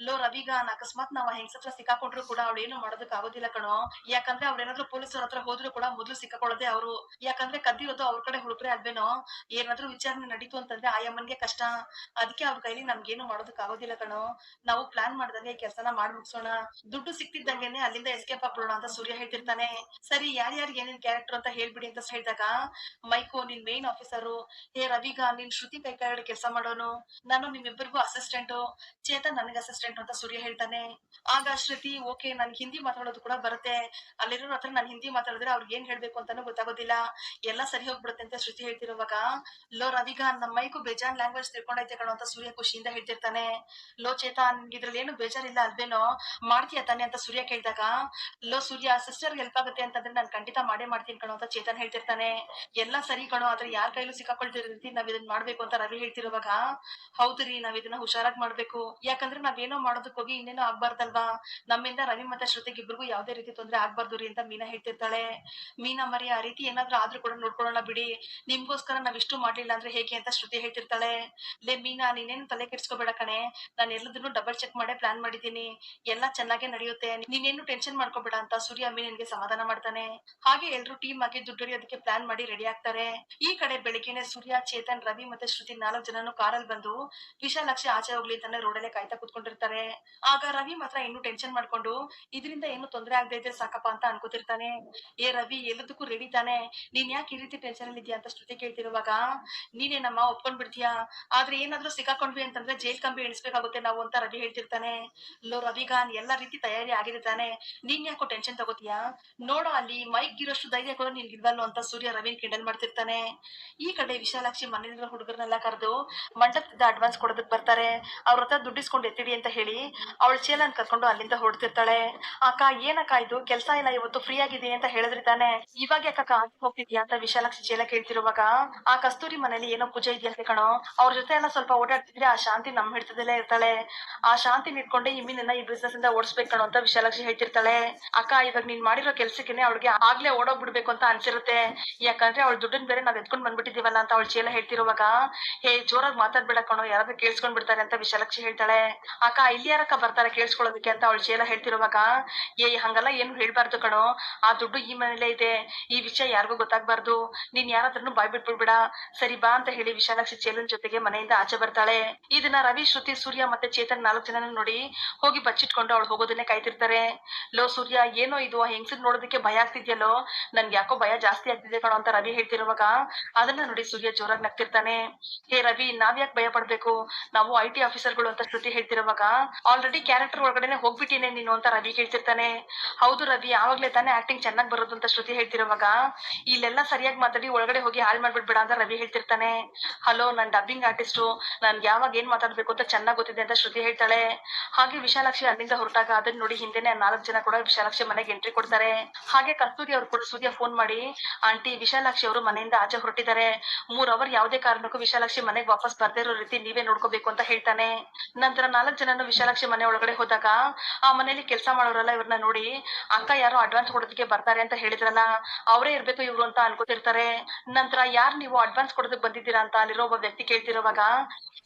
ಲೋ ರವಿಗ, ಅಕಸ್ಮಾತ್ ನಾವ್ ಹೆಂಗ್ಸ ಹತ್ರ ಸಿಕ್ಕಾಕೊಂಡ್ರು ಕೂಡ ಅವ್ಳು ಏನು ಮಾಡೋದಕ್ಕೆ ಆಗೋದಿಲ್ಲ ಕಣೋ. ಯಾಕಂದ್ರೆ ಅವ್ರೇನಾದ್ರೂ ಪೊಲೀಸರ ಹತ್ರ ಹೋದ್ರು ಕೂಡ ಮೊದಲು ಸಿಕ್ಕಾಕೊಳ್ಳೋದೇ ಅವರು. ಯಾಕಂದ್ರೆ ಕದ್ದಿರೋದು ಅವ್ರ ಕಡೆ ಹುಡುಕ್ರೆ ಅಲ್ವೇನೋ? ಏನಾದ್ರೂ ವಿಚಾರಣೆ ನಡೀತು ಅಂತಂದ್ರೆ ಆಯಮ್ಮನ್ಗೆ ಕಷ್ಟ. ಅದಕ್ಕೆ ಅವ್ರ ಕೈಲಿ ನಮ್ಗೇನು ಮಾಡೋದಕ್ಕೆ ಆಗೋದಿಲ್ಲ ಕಣೋ. ನಾವು ಪ್ಲಾನ್ ಮಾಡ್ದಂಗೆ ಕೆಲಸನ ಮಾಡಿ ಮುಗಿಸೋಣ. ದುಡ್ಡು ಸಿಕ್ತಿದ್ದಂಗೆನೆ ಅಲ್ಲಿಂದ ಎಸ್ಕೇಪ್ ಆಗ್ಬಿಡೋಣ ಅಂತ ಸೂರ್ಯ ಹೇಳ್ತಿರ್ತಾನೆ. ಸರಿ, ಯಾರ್ಯಾರಿಗೆ ಏನೇನ್ ಕ್ಯಾರೆಕ್ಟರ್ ಅಂತ ಹೇಳ್ಬಿಡಿ ಅಂತ ಹೇಳಿದಾಗ, ಮೈಕೋ ನಿನ್ ಮೇನ್ ಆಫೀಸರು ಹೇ ರವಿಗ, ನೀನ್ ಶ್ರುತಿ ಕೈ ಕೆಲಸ ಮಾಡೋನು. ನಾನು ನಿಮ್ಮಿಬ್ಬರಿಗೂ ಅಸಿಸ್ಟೆಂಟ್ ಚೇತನ್ ನನಗೆ ಅಸಿಸ್ಟೆಂಟ್ ಅಂತ ಸೂರ್ಯ ಹೇಳ್ತಾನೆ. ಆಗ ಶ್ರುತಿ ಓಕೆ ನನ್ ಹಿಂದಿ ಮಾತಾಡೋದು ಕೂಡ ಬರುತ್ತೆ. ಅಲ್ಲಿರೋ ಹತ್ರ ನಾನು ಹಿಂದಿ ಮಾತಾಡಿದ್ರೆ ಅವ್ರಿಗೆ ಏನ್ ಹೇಳ್ಬೇಕು ಅಂತಾನು ಗೊತ್ತಾಗೋದಿಲ್ಲ. ಎಲ್ಲ ಸರಿ ಹೋಗ್ಬಿಡುತ್ತೆ ಅಂತ ಶ್ರುತಿ ಹೇಳ್ತಿರುವಾಗ, ಲೋ ರವಿಗ ನಮ್ಮ ಮೈಕು ಬೇಜಾನ್ ಲ್ಯಾಂಗ್ವೇಜ್ ತಿಳ್ಕೊಂಡೈತೆ ಕಣೋ ಅಂತ ಸೂರ್ಯ ಖುಷಿಯಿಂದ ಹೇಳ್ತಿರ್ತಾನೆ. ಲೋ ಚೇತಾ ಇದ್ರಲ್ಲಿ ಏನು ಬೇಜಾರಿಲ್ಲ ಅಲ್ವೇನೋ? ಮಾಡ್ತೀಯ ತಾನೆ ಅಂತ ಸೂರ್ಯ ಕೇಳಿದಾಗ, ಲೋ ಸೂರ್ಯ ಸಿಸ್ಟರ್ ಹೆಲ್ಪ್ ಆಗುತ್ತೆ ಅಂತಂದ್ರೆ ನಾನು ಖಂಡಿತ ಮಾಡೇ ಮಾಡ್ತೀನಿ ಕಣೋ ಅಂತ ಚೇತನ್ ಹೇಳ್ತಿರ್ತಾನೆ. ಎಲ್ಲ ಸರಿ ಕಣೋ, ಆದ್ರೆ ಯಾರ ಕೈಲೂ ಸಿಕ್ಕಾಕೊಳ್ತಿರೋ ರೀತಿ ನಾವ್ ಇದನ್ನ ಮಾಡ್ಬೇಕು ಅಂತ ರವಿ ಹೇಳ್ತಿರುವಾಗ, ಹೌದ್ರಿ, ನಾವ್ ಇದನ್ನ ಹುಷಾರಾಗಿ ಮಾಡ್ಬೇಕು. ಯಾಕಂದ್ರೆ ನಾವೇನೋ ಮಾಡೋದಕ್ಕೆ ಹೋಗಿ ಇನ್ನೇನೋ ಆಗ್ಬಾರ್ದಲ್ವಾ? ನಮ್ಮಿಂದ ರವಿ ಮತ್ತೆ ಶ್ರುತಿಗೆ ಇಬ್ಬರಿಗೂ ಯಾವ್ದೇ ರೀತಿ ತೊಂದರೆ ಆಗ್ಬಾರ್ದು ರೀ ಅಂತ ಮೀನಾ ಹೇಳ್ತಿರ್ತಾಳೆ. ಮೀನಾ ಮರಿ ಆ ರೀತಿ ಏನಾದ್ರೂ ಆದ್ರೂ ಕೂಡ ನೋಡ್ಕೊಳ್ಳೋಣ ಬಿಡಿ. ನಿಮ್ಗೋಸ್ಕರ ನಾವ್ ಇಷ್ಟು ಮಾಡ್ಲಿಲ್ಲ ಅಂದ್ರೆ ಹೇಗೆ ಅಂತ ಶ್ರುತಿ ಹೇಳ್ತಿರ್ತಾಳೆ. ಲೇ ಮೀನಾ, ನೀನೇನು ತಲೆ ಕೆಡ್ಸ್ಕೊಬೇಡ ಕಣೆ. ನಾನು ಎಲ್ಲದನ್ನು ಡಬಲ್ ಚೆಕ್ ಮಾಡೇ ಪ್ಲಾನ್ ಮಾಡಿದೀನಿ ಎಲ್ಲಾ ಚೆನ್ನಾಗೆ ನಡೆಯುತ್ತೆ. ನೀನೇನು ಟೆನ್ಷನ್ ಮಾಡ್ಕೋಬೇಡ ಅಂತ ಸೂರ್ಯ ಮೀನಿಗೆ ಸಮಾಧಾನ ಮಾಡ್ತಾನೆ. ಹಾಗೆ ಎಲ್ರು ಟೀಮ್ ಆಗಿ ದುಡ್ಡು ಅದಕ್ಕೆ ಪ್ಲಾನ್ ಮಾಡಿ ರೆಡಿ ಆಗ್ತಾರೆ. ಈ ಕಡೆ ಬೆಳಿಗ್ಗೆನೆ ಸೂರ್ಯ, ಚೇತನ್, ರವಿ ಮತ್ತೆ ಶ್ರುತಿ ನಾಲ್ಕು ಜನನು ಕಾರಲ್ಲಿ ಬಂದು ವಿಶಾಲಾಕ್ಷಿ ಆಚೆ ಹೋಗ್ಲಿ ಅಂತಾನೆ ರೋಡಲ್ಲೇ ಕಾಯ್ತಾ ಕುತ್ಕೊಂಡಿರ್ತಾರೆ. ಆಗ ರವಿ ಮಾತ್ರ ಇನ್ನು ಟೆನ್ಷನ್ ಮಾಡ್ಕೊಂಡು, ಇದರಿಂದ ಏನು ತೊಂದರೆ ಆಗದೆ ಇದ್ರೆ ಸಾಕಪ್ಪ ಅಂತ ಅನ್ಕೋತಿರ್ತಾನೆ. ಏ ರವಿ, ಎಲ್ಲದಕ್ಕೂ ರೆಡಿ ತಾನೆ. ನೀನ್ ಯಾಕೆ ಈ ರೀತಿ ಟೆನ್ಷನ್ ಅಲ್ಲಿ ಇದೆಯಾ? ಅಂತ ಶ್ರುತಿ ಕೇಳ್ತಿರುವಾಗ ನೀನೇನಮ್ಮ ಒಪ್ಕೊಂಡ್ ಬಿಡ್ತೀಯಾ ಆದ್ರೆ ಏನಾದ್ರೂ ಸಿಕ್ಕಾಕೊಂಡ್ವಿ ಅಂತಂದ್ರೆ ಜೈಲ್ ಕಂಬಿ ಎಣಿಸ್ಬೇಕಾಗುತ್ತೆ ನಾವು ಅಂತ ರವಿ ಹೇಳ್ತಿರ್ತಾನೆ. ಲೋ ರವಿಗಾನ್ ಎಲ್ಲಾ ರೀತಿ ತಯಾರಿ ಆಗಿದೆ ತಾನೆ. ನೀನ್ ಯಾಕೋ ಟೆನ್ಷನ್ ತಗೋತೀಯಾ? ನೋಡೋ ಅಲ್ಲಿ ಮೈಕ್ ಇರೋಷ್ಟು ಧೈರ್ಯ ಕೂಡ ನೀನ್ ಇಲ್ವಲ್ಲೋ ಅಂತ ಸೂರ್ಯ ರವಿನ್ ಕಿಂಡಲ್ ಮಾಡ್ತಿರ್ತಾನೆ. ಈ ಕಡೆ ವಿಶಾಲಾಕ್ಷಿ ಮನೆಯಲ್ಲಿರೋ ಹುಡುಗರನ್ನೆಲ್ಲ ಕರೆದು ಮಂಡಪದ ಅಡ್ವಾನ್ಸ್ ಕೊಡೋದಕ್ ಬರ್ತಾರೆ. ಅವ್ರ ಹತ್ರ ದುಡ್ಡಿಸ್ಕೊಂಡು ಎತ್ತಿಡಿ ಅಂತ ಹೇಳಿ, ಅವಳ ಚೇಲನ್ ಕರ್ಕೊಂಡು ಅಲ್ಲಿಂದ ಹೊರಡ್ತಿರ್ತಾಳೆ ಅಕ್ಕ, ಏನಕ್ಕ ಇದು? ಕೆಲ್ಸ ಇಲ್ಲ ಇವತ್ತು ಫ್ರೀ ಆಗಿದೆ ಅಂತ ಹೇಳಿದ್ರಿ ತಾನೆ? ಇವಾಗ ಯಾಕಕ್ಕ ಹೋಗ್ತಿದ್ಯಾ ಅಂತ ವಿಶಾಲಾಕ್ಷಿ ಚೇಲ ಕೇಳ್ತಿರುವಾಗ, ಆ ಕಸ್ತೂರಿ ಮನೇಲಿ ಏನೋ ಪೂಜೆ ಇದೆಯಂತೆ ಕಣೋ? ಅವ್ರ ಜೊತೆ ಎಲ್ಲ ಸ್ವಲ್ಪ ಓಡಾಡ್ತಿದ್ರೆ ಆ ಶಾಂತಿ ನಮ್ಮ ಹಿಡ್ತದಲ್ಲೇ ಇರ್ತಾಳೆ. ಆ ಶಾಂತಿ ನಿಟ್ಕೊಂಡೆ ಇಮ್ಮಿನ ಈ ಬಿಸ್ನೆಸ್ ಇಂದ ಓಡಿಸ್ಬೇಕು ಕಣೋ ಅಂತ ವಿಶಾಲಾಕ್ಷಿ ಹೇಳ್ತಿರ್ತಾಳೆ. ಅಕ್ಕ, ಇವಾಗ ನೀನ್ ಮಾಡಿರೋ ಕೆಲ್ಸಕ್ಕೆ ಅವಳಿಗೆ ಆಗ್ಲೇ ಓಡೋಗ್ಬಿಡ್ಬೇಕು ಅಂತ ಅನ್ಸಿರುತ್ತೆ. ಯಾಕಂದ್ರೆ ಅವಳ ದುಡ್ಡನ್ ಬೇರೆ ನಾವ್ ಎತ್ಕೊಂಡ್ ಬಂದ್ಬಿಟ್ಟಿದೀವಲ್ಲ ಅಂತ ಅವಳ ಚೇಲ ಹೇಳ್ತಿರುವಾಗ, ಹೇ, ಜೋರಾಗಿ ಮಾತಾಡ್ಬೇಡ ಕಣೋ, ಯಾರಾದ್ರೂ ಕೇಳಿಸ್ಕೊಂಡ್ ಬಿಡ್ತಾರೆ ಅಂತ ವಿಶಾಲಾಕ್ಷಿ ಹೇಳ್ತಾಳೆ. ಅಕ್ಕ, ಇಲ್ಲಿ ಯಾರಕ್ಕ ಬರ್ತಾರೆ ಕೇಳಿಸ್ಕೊಳ್ಳೋದಕ್ಕೆ? ಅಂತ ಅವಳ ಚೇಲ ಹೇಳ್ತಿರುವಾಗ ಏ ಹಂಗಲ್ಲ ಏನು ಹೇಳ್ಬಾರ್ದು ಕಣೋ. ಆ ದುಡ್ಡು ಈ ಮನೇಲೆ ಇದೆ. ಈ ವಿಷಯ ಯಾರಿಗೂ ಗೊತ್ತಾಗ್ಬಾರ್ದು. ನೀನ್ ಯಾರಾದ್ರೂ ಬಾಯ್ ಬಿಟ್ಬಿಡ್ಬೇಡ ಸರಿ, ಬಾ ಅಂತ ಹೇಳಿ ವಿಶಾಲಾಕ್ಷಿ ಚೇಲನ್ ಜೊತೆಗೆ ಮನೆಯಿಂದ ಆಚೆ ಬರ್ತಾಳೆ. ಇದನ್ನ ರವಿ, ಶ್ರುತಿ, ಸೂರ್ಯ ಮತ್ತೆ ಚೇತನ್ ನಾಲ್ಕು ಜನ ನೋಡಿ ಹೋಗಿ ಬಚ್ಚಿಟ್ಕೊಂಡು ಅವಳು ಹೋಗೋದನ್ನೇ ಕಾಯ್ತಿರ್ತಾರೆ. ಲೋ, ಸೂರ್ಯ, ಏನೋ ಇದು? ಆ ಹೆಂಗಸನ್ ನೋಡೋದಕ್ಕೆ ಭಯ ಆಗ್ತಿದ್ಯಲ್ಲೋ? ನನ್ಗೆ ಯಾಕೋ ಭಯ ಜಾಸ್ತಿ ಆಗ್ತಿದೆ ಕಣೋ ಅಂತ ರವಿ ಹೇಳ್ತಿರುವಾಗ ಅದನ್ನ ನೋಡಿ ಸೂರ್ಯ ಜೋರಾಗಿ ನಗ್ತಿರ್ತಾನೆ. ಹೇ, ರವಿ, ನಾವ್ಯಾಕ್ ಭಯ ಪಡ್ಬೇಕು? ನಾವು ಐ ಟಿ ಆಫೀಸರ್ಗಳು ಅಂತ ಶ್ರುತಿ ಹೇಳ್ತಿರುವಾಗ ಆಲ್ರೆಡಿ ಕ್ಯಾರೆಕ್ಟರ್ ಒಳಗಡೆನೆ ಹೋಗ್ಬಿಟ್ಟಿನಿ. ಏನೇ ನೀನು ಅಂತ ರವಿ ಹೇಳ್ತಿರ್ತಾನೆ. ಹೌದು ರವಿ ಯಾವಾಗ್ಲೇ ತಾನೇ ಆಕ್ಟಿಂಗ್ ಚೆನ್ನಾಗಿ ಬರೋದು ಅಂತ ಶ್ರುತಿ ಹೇಳ್ತಿರೋವಾಗ. ಇಲ್ಲೆಲ್ಲ ಸರಿಯಾಗಿ ಮಾತಾಡಿ ಒಳಗಡೆ ಹೋಗಿ ಹಾಳು ಮಾಡ್ಬಿಡ್ಬೇಡ ಅಂತ ರವಿ ಹೇಳ್ತಿರ್ತಾನೆ. ಹಲೋ ನನ್ ಡಬ್ಬಿಂಗ್ ಆರ್ಟಿಸ್ಟು ನನ್ಗೆ ಯಾವಾಗ ಏನ್ ಮಾತಾಡ್ಬೇಕು ಅಂತ ಚೆನ್ನಾಗಿ ಗೊತ್ತಿದೆ ಅಂತ ಶ್ರುತಿ ಹೇಳ್ತಾಳೆ. ಹಾಗೆ ವಿಶಾಲಾಕ್ಷಿ ಅಲ್ಲಿಂದ ಹೊರಟಾಗ ಅದನ್ನ ನೋಡಿ ಹಿಂದೆನೆ ನಾಲ್ಕು ಜನ ಕೂಡ ವಿಶಾಲಾಕ್ಷಿ ಮನೆಗೆ ಎಂಟ್ರಿ ಕೊಡ್ತಾರೆ. ಹಾಗೆ ಕಸ್ತೂರಿ ಅವ್ರು ಕೂಡ ಸೂರ್ಯ ಫೋನ್ ಮಾಡಿ ಆಂಟಿ ವಿಶಾಲಾಕ್ಷಿ ಅವರು ಮನೆಯಿಂದ ಆಚೆ ಹೊರಟಿದ್ದಾರೆ. ಮೂರ್ ಅವರ್ ಯಾವುದೇ ಕಾರಣಕ್ಕೂ ವಿಶಾಲಾಕ್ಷಿ ಮನೆಗೆ ವಾಪಸ್ ಬರ್ದೇ ಇರೋ ರೀತಿ ನೀವೇ ನೋಡ್ಕೋಬೇಕು ಅಂತ ಹೇಳ್ತಾನೆ. ನಂತರ ನಾಲ್ಕು ಜನನು ವಿಶಾಲಾಕ್ಷಿ ಮನೆ ಒಳಗಡೆ ಹೋದಾಗ, ಆ ಮನೆಯಲ್ಲಿ ಕೆಲಸ ಮಾಡೋರಲ್ಲ ಇವ್ರನ್ನ ನೋಡಿ, ಅಕ್ಕ ಯಾರೋ ಅಡ್ವಾನ್ಸ್ ಕೊಡೋದಕ್ಕೆ ಬರ್ತಾರೆ ಅಂತ ಹೇಳಿದ್ರಲ್ಲ, ಅವರೇ ಇರ್ಬೇಕು ಇವ್ರು ಅಂತ ಅನ್ಕೋತಿರ್ತಾರೆ. ನಂತರ ಯಾರ್ ನೀವು ಅಡ್ವಾನ್ಸ್ ಕೊಡೋದಕ್ ಬಂದಿದ್ದೀರಾ ಅಂತ ಅಲ್ಲಿರೋ ಒಬ್ಬ ವ್ಯಕ್ತಿ ಕೇಳ್ತಿರೋವಾಗ,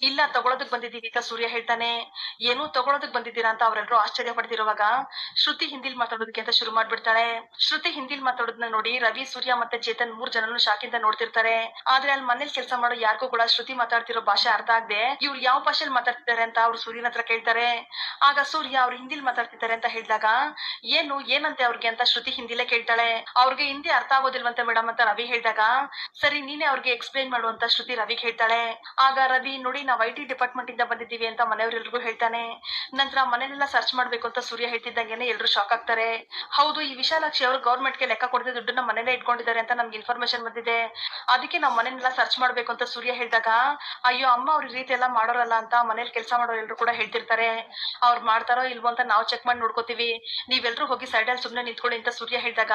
ಇಲ್ಲ ತಗೊಳೋದಕ್ ಬಂದಿದ್ದೀವಿ ಅಂತ ಸೂರ್ಯ ಹೇಳ್ತಾನೆ. ಏನು ತಗೊಳೋದಕ್ ಬಂದಿದ್ದೀರಾ ಅಂತ ಅವರೆಲ್ಲರೂ ಆಶ್ಚರ್ಯ ಪಡ್ತಿರುವಾಗ, ಶ್ರುತಿ ಹಿಂದಿಲ್ ಮಾತಾಡೋದಕ್ಕೆ ಅಂತ ಶುರು ಮಾಡ್ಬಿಡ್ತಾಳೆ. ಶ್ರುತಿ ಹಿಂದಿಲ್ ಮಾತಾಡೋದನ್ನ ನೋಡಿ ರವಿ, ಸೂರ್ಯ ಮತ್ತೆ ಚೇತನ್ ಮೂರ್ ಜನನು ಶಾಕಿಂದ ನೋಡ್ತಿರ್ತಾರೆ. ಆದ್ರೆ ಅಲ್ಲಿ ಮನೇಲಿ ಕೆಲಸ ಮಾಡೋ ಯಾರಿಗೂ ಕೂಡ ಶ್ರುತಿ ಮಾತಾಡ್ತಿರೋ ಭಾಷೆ ಅರ್ಥ ಆಗದೆ, ಇವ್ರು ಯಾವ ಭಾಷೆಯಲ್ಲಿ ಮಾತಾಡ್ತಿದ್ದಾರೆ ಅಂತ ಅವ್ರು ಸೂರ್ಯನ ಹತ್ರ ಕೇಳ್ತಾರೆ. ಆಗ ಸೂರ್ಯ ಅವ್ರು ಹಿಂದಿಲ್ ಮಾತಾಡ್ತಿದ್ದಾರೆ ಅಂತ ಹೇಳಿದಾಗ, ಏನು, ಏನಂತೆ ಅವ್ರಿಗೆ ಅಂತ ಶ್ರುತಿ ಹಿಂದಿಲೇ ಕೇಳ್ತಾಳೆ. ಅವ್ರಿಗೆ ಹಿಂದಿ ಅರ್ಥ ಆಗೋದಿಲ್ವಂತೆ ಮೇಡಮ್ ಅಂತ ರವಿ ಹೇಳಿದಾಗ, ಸರಿ, ನೀನೇ ಅವ್ರಿಗೆ ಎಕ್ಸ್ಪ್ಲೈನ್ ಮಾಡುವಂತ ಶ್ರುತಿ ರವಿಗೆ ಹೇಳ್ತಾಳೆ. ಆಗ ರವಿ, ನೋಡಿ, ನಾವ್ ಐ ಟಿ ಡಿಪಾರ್ಟ್ಮೆಂಟ್ ಇಂದ ಬಂದಿದ್ದೀವಿ ಅಂತ ಮನೆಯವರೆಲ್ರಿಗೂ ಹೇಳ್ತಾನೆ. ನಂತರ ಮನೇಲೆಲ್ಲ ಸರ್ಚ್ ಮಾಡ್ಬೇಕು ಅಂತ ಸೂರ್ಯ ಹೇಳ್ತಿದ್ದಂಗೆನೆ ಎಲ್ರು ಶಾಕ್ ಆಗ್ತಾರೆ. ಹೌದು, ಈ ವಿಶಾಲಾಕ್ಷಿ ಅವರು ಗೌರ್ಮೆಂಟ್ಗೆ ಲೆಕ್ಕ ಕೊಡದೆ ದುಡ್ಡನ್ನ ಮನೇಲೆ ಇಟ್ಕೊಂಡಿದ್ದಾರೆ ಅಂತ ನಮ್ಗೆ ಇನ್ಫಾರ್ಮೇಶನ್ ಬಂದಿದೆ. ಅದಕ್ಕೆ ನಾವ್ ಮನೆಯನ್ನೆಲ್ಲ ಸರ್ಚ್ ಮಾಡ್ಬೇಕು ಅಂತ ಸೂರ್ಯ ಹೇಳಿದಾಗ, ಅಯ್ಯೋ, ಅಮ್ಮ ಅವ್ರ ರೀತಿ ಎಲ್ಲ ಮಾಡೋರಲ್ಲ ಅಂತ ಮನೇಲಿ ಕೆಲಸ ಮಾಡೋರು ಎಲ್ರು ಕೂಡ ಹೇಳ್ತಿರ್ತಾರೆ. ಅವ್ರು ಮಾಡ್ತಾರೋ ಇಲ್ವೋ ಅಂತ ನಾವು ಚೆಕ್ ಮಾಡಿ ನೋಡ್ಕೋತೀವಿ. ನೀವೆಲ್ಲರೂ ಹೋಗಿ ಸೈಡ್ ಸುಮ್ಮನೆ ನಿಂತ್ಕೊಳ್ಳಿ ಅಂತ ಸೂರ್ಯ ಹೇಳಿದಾಗ,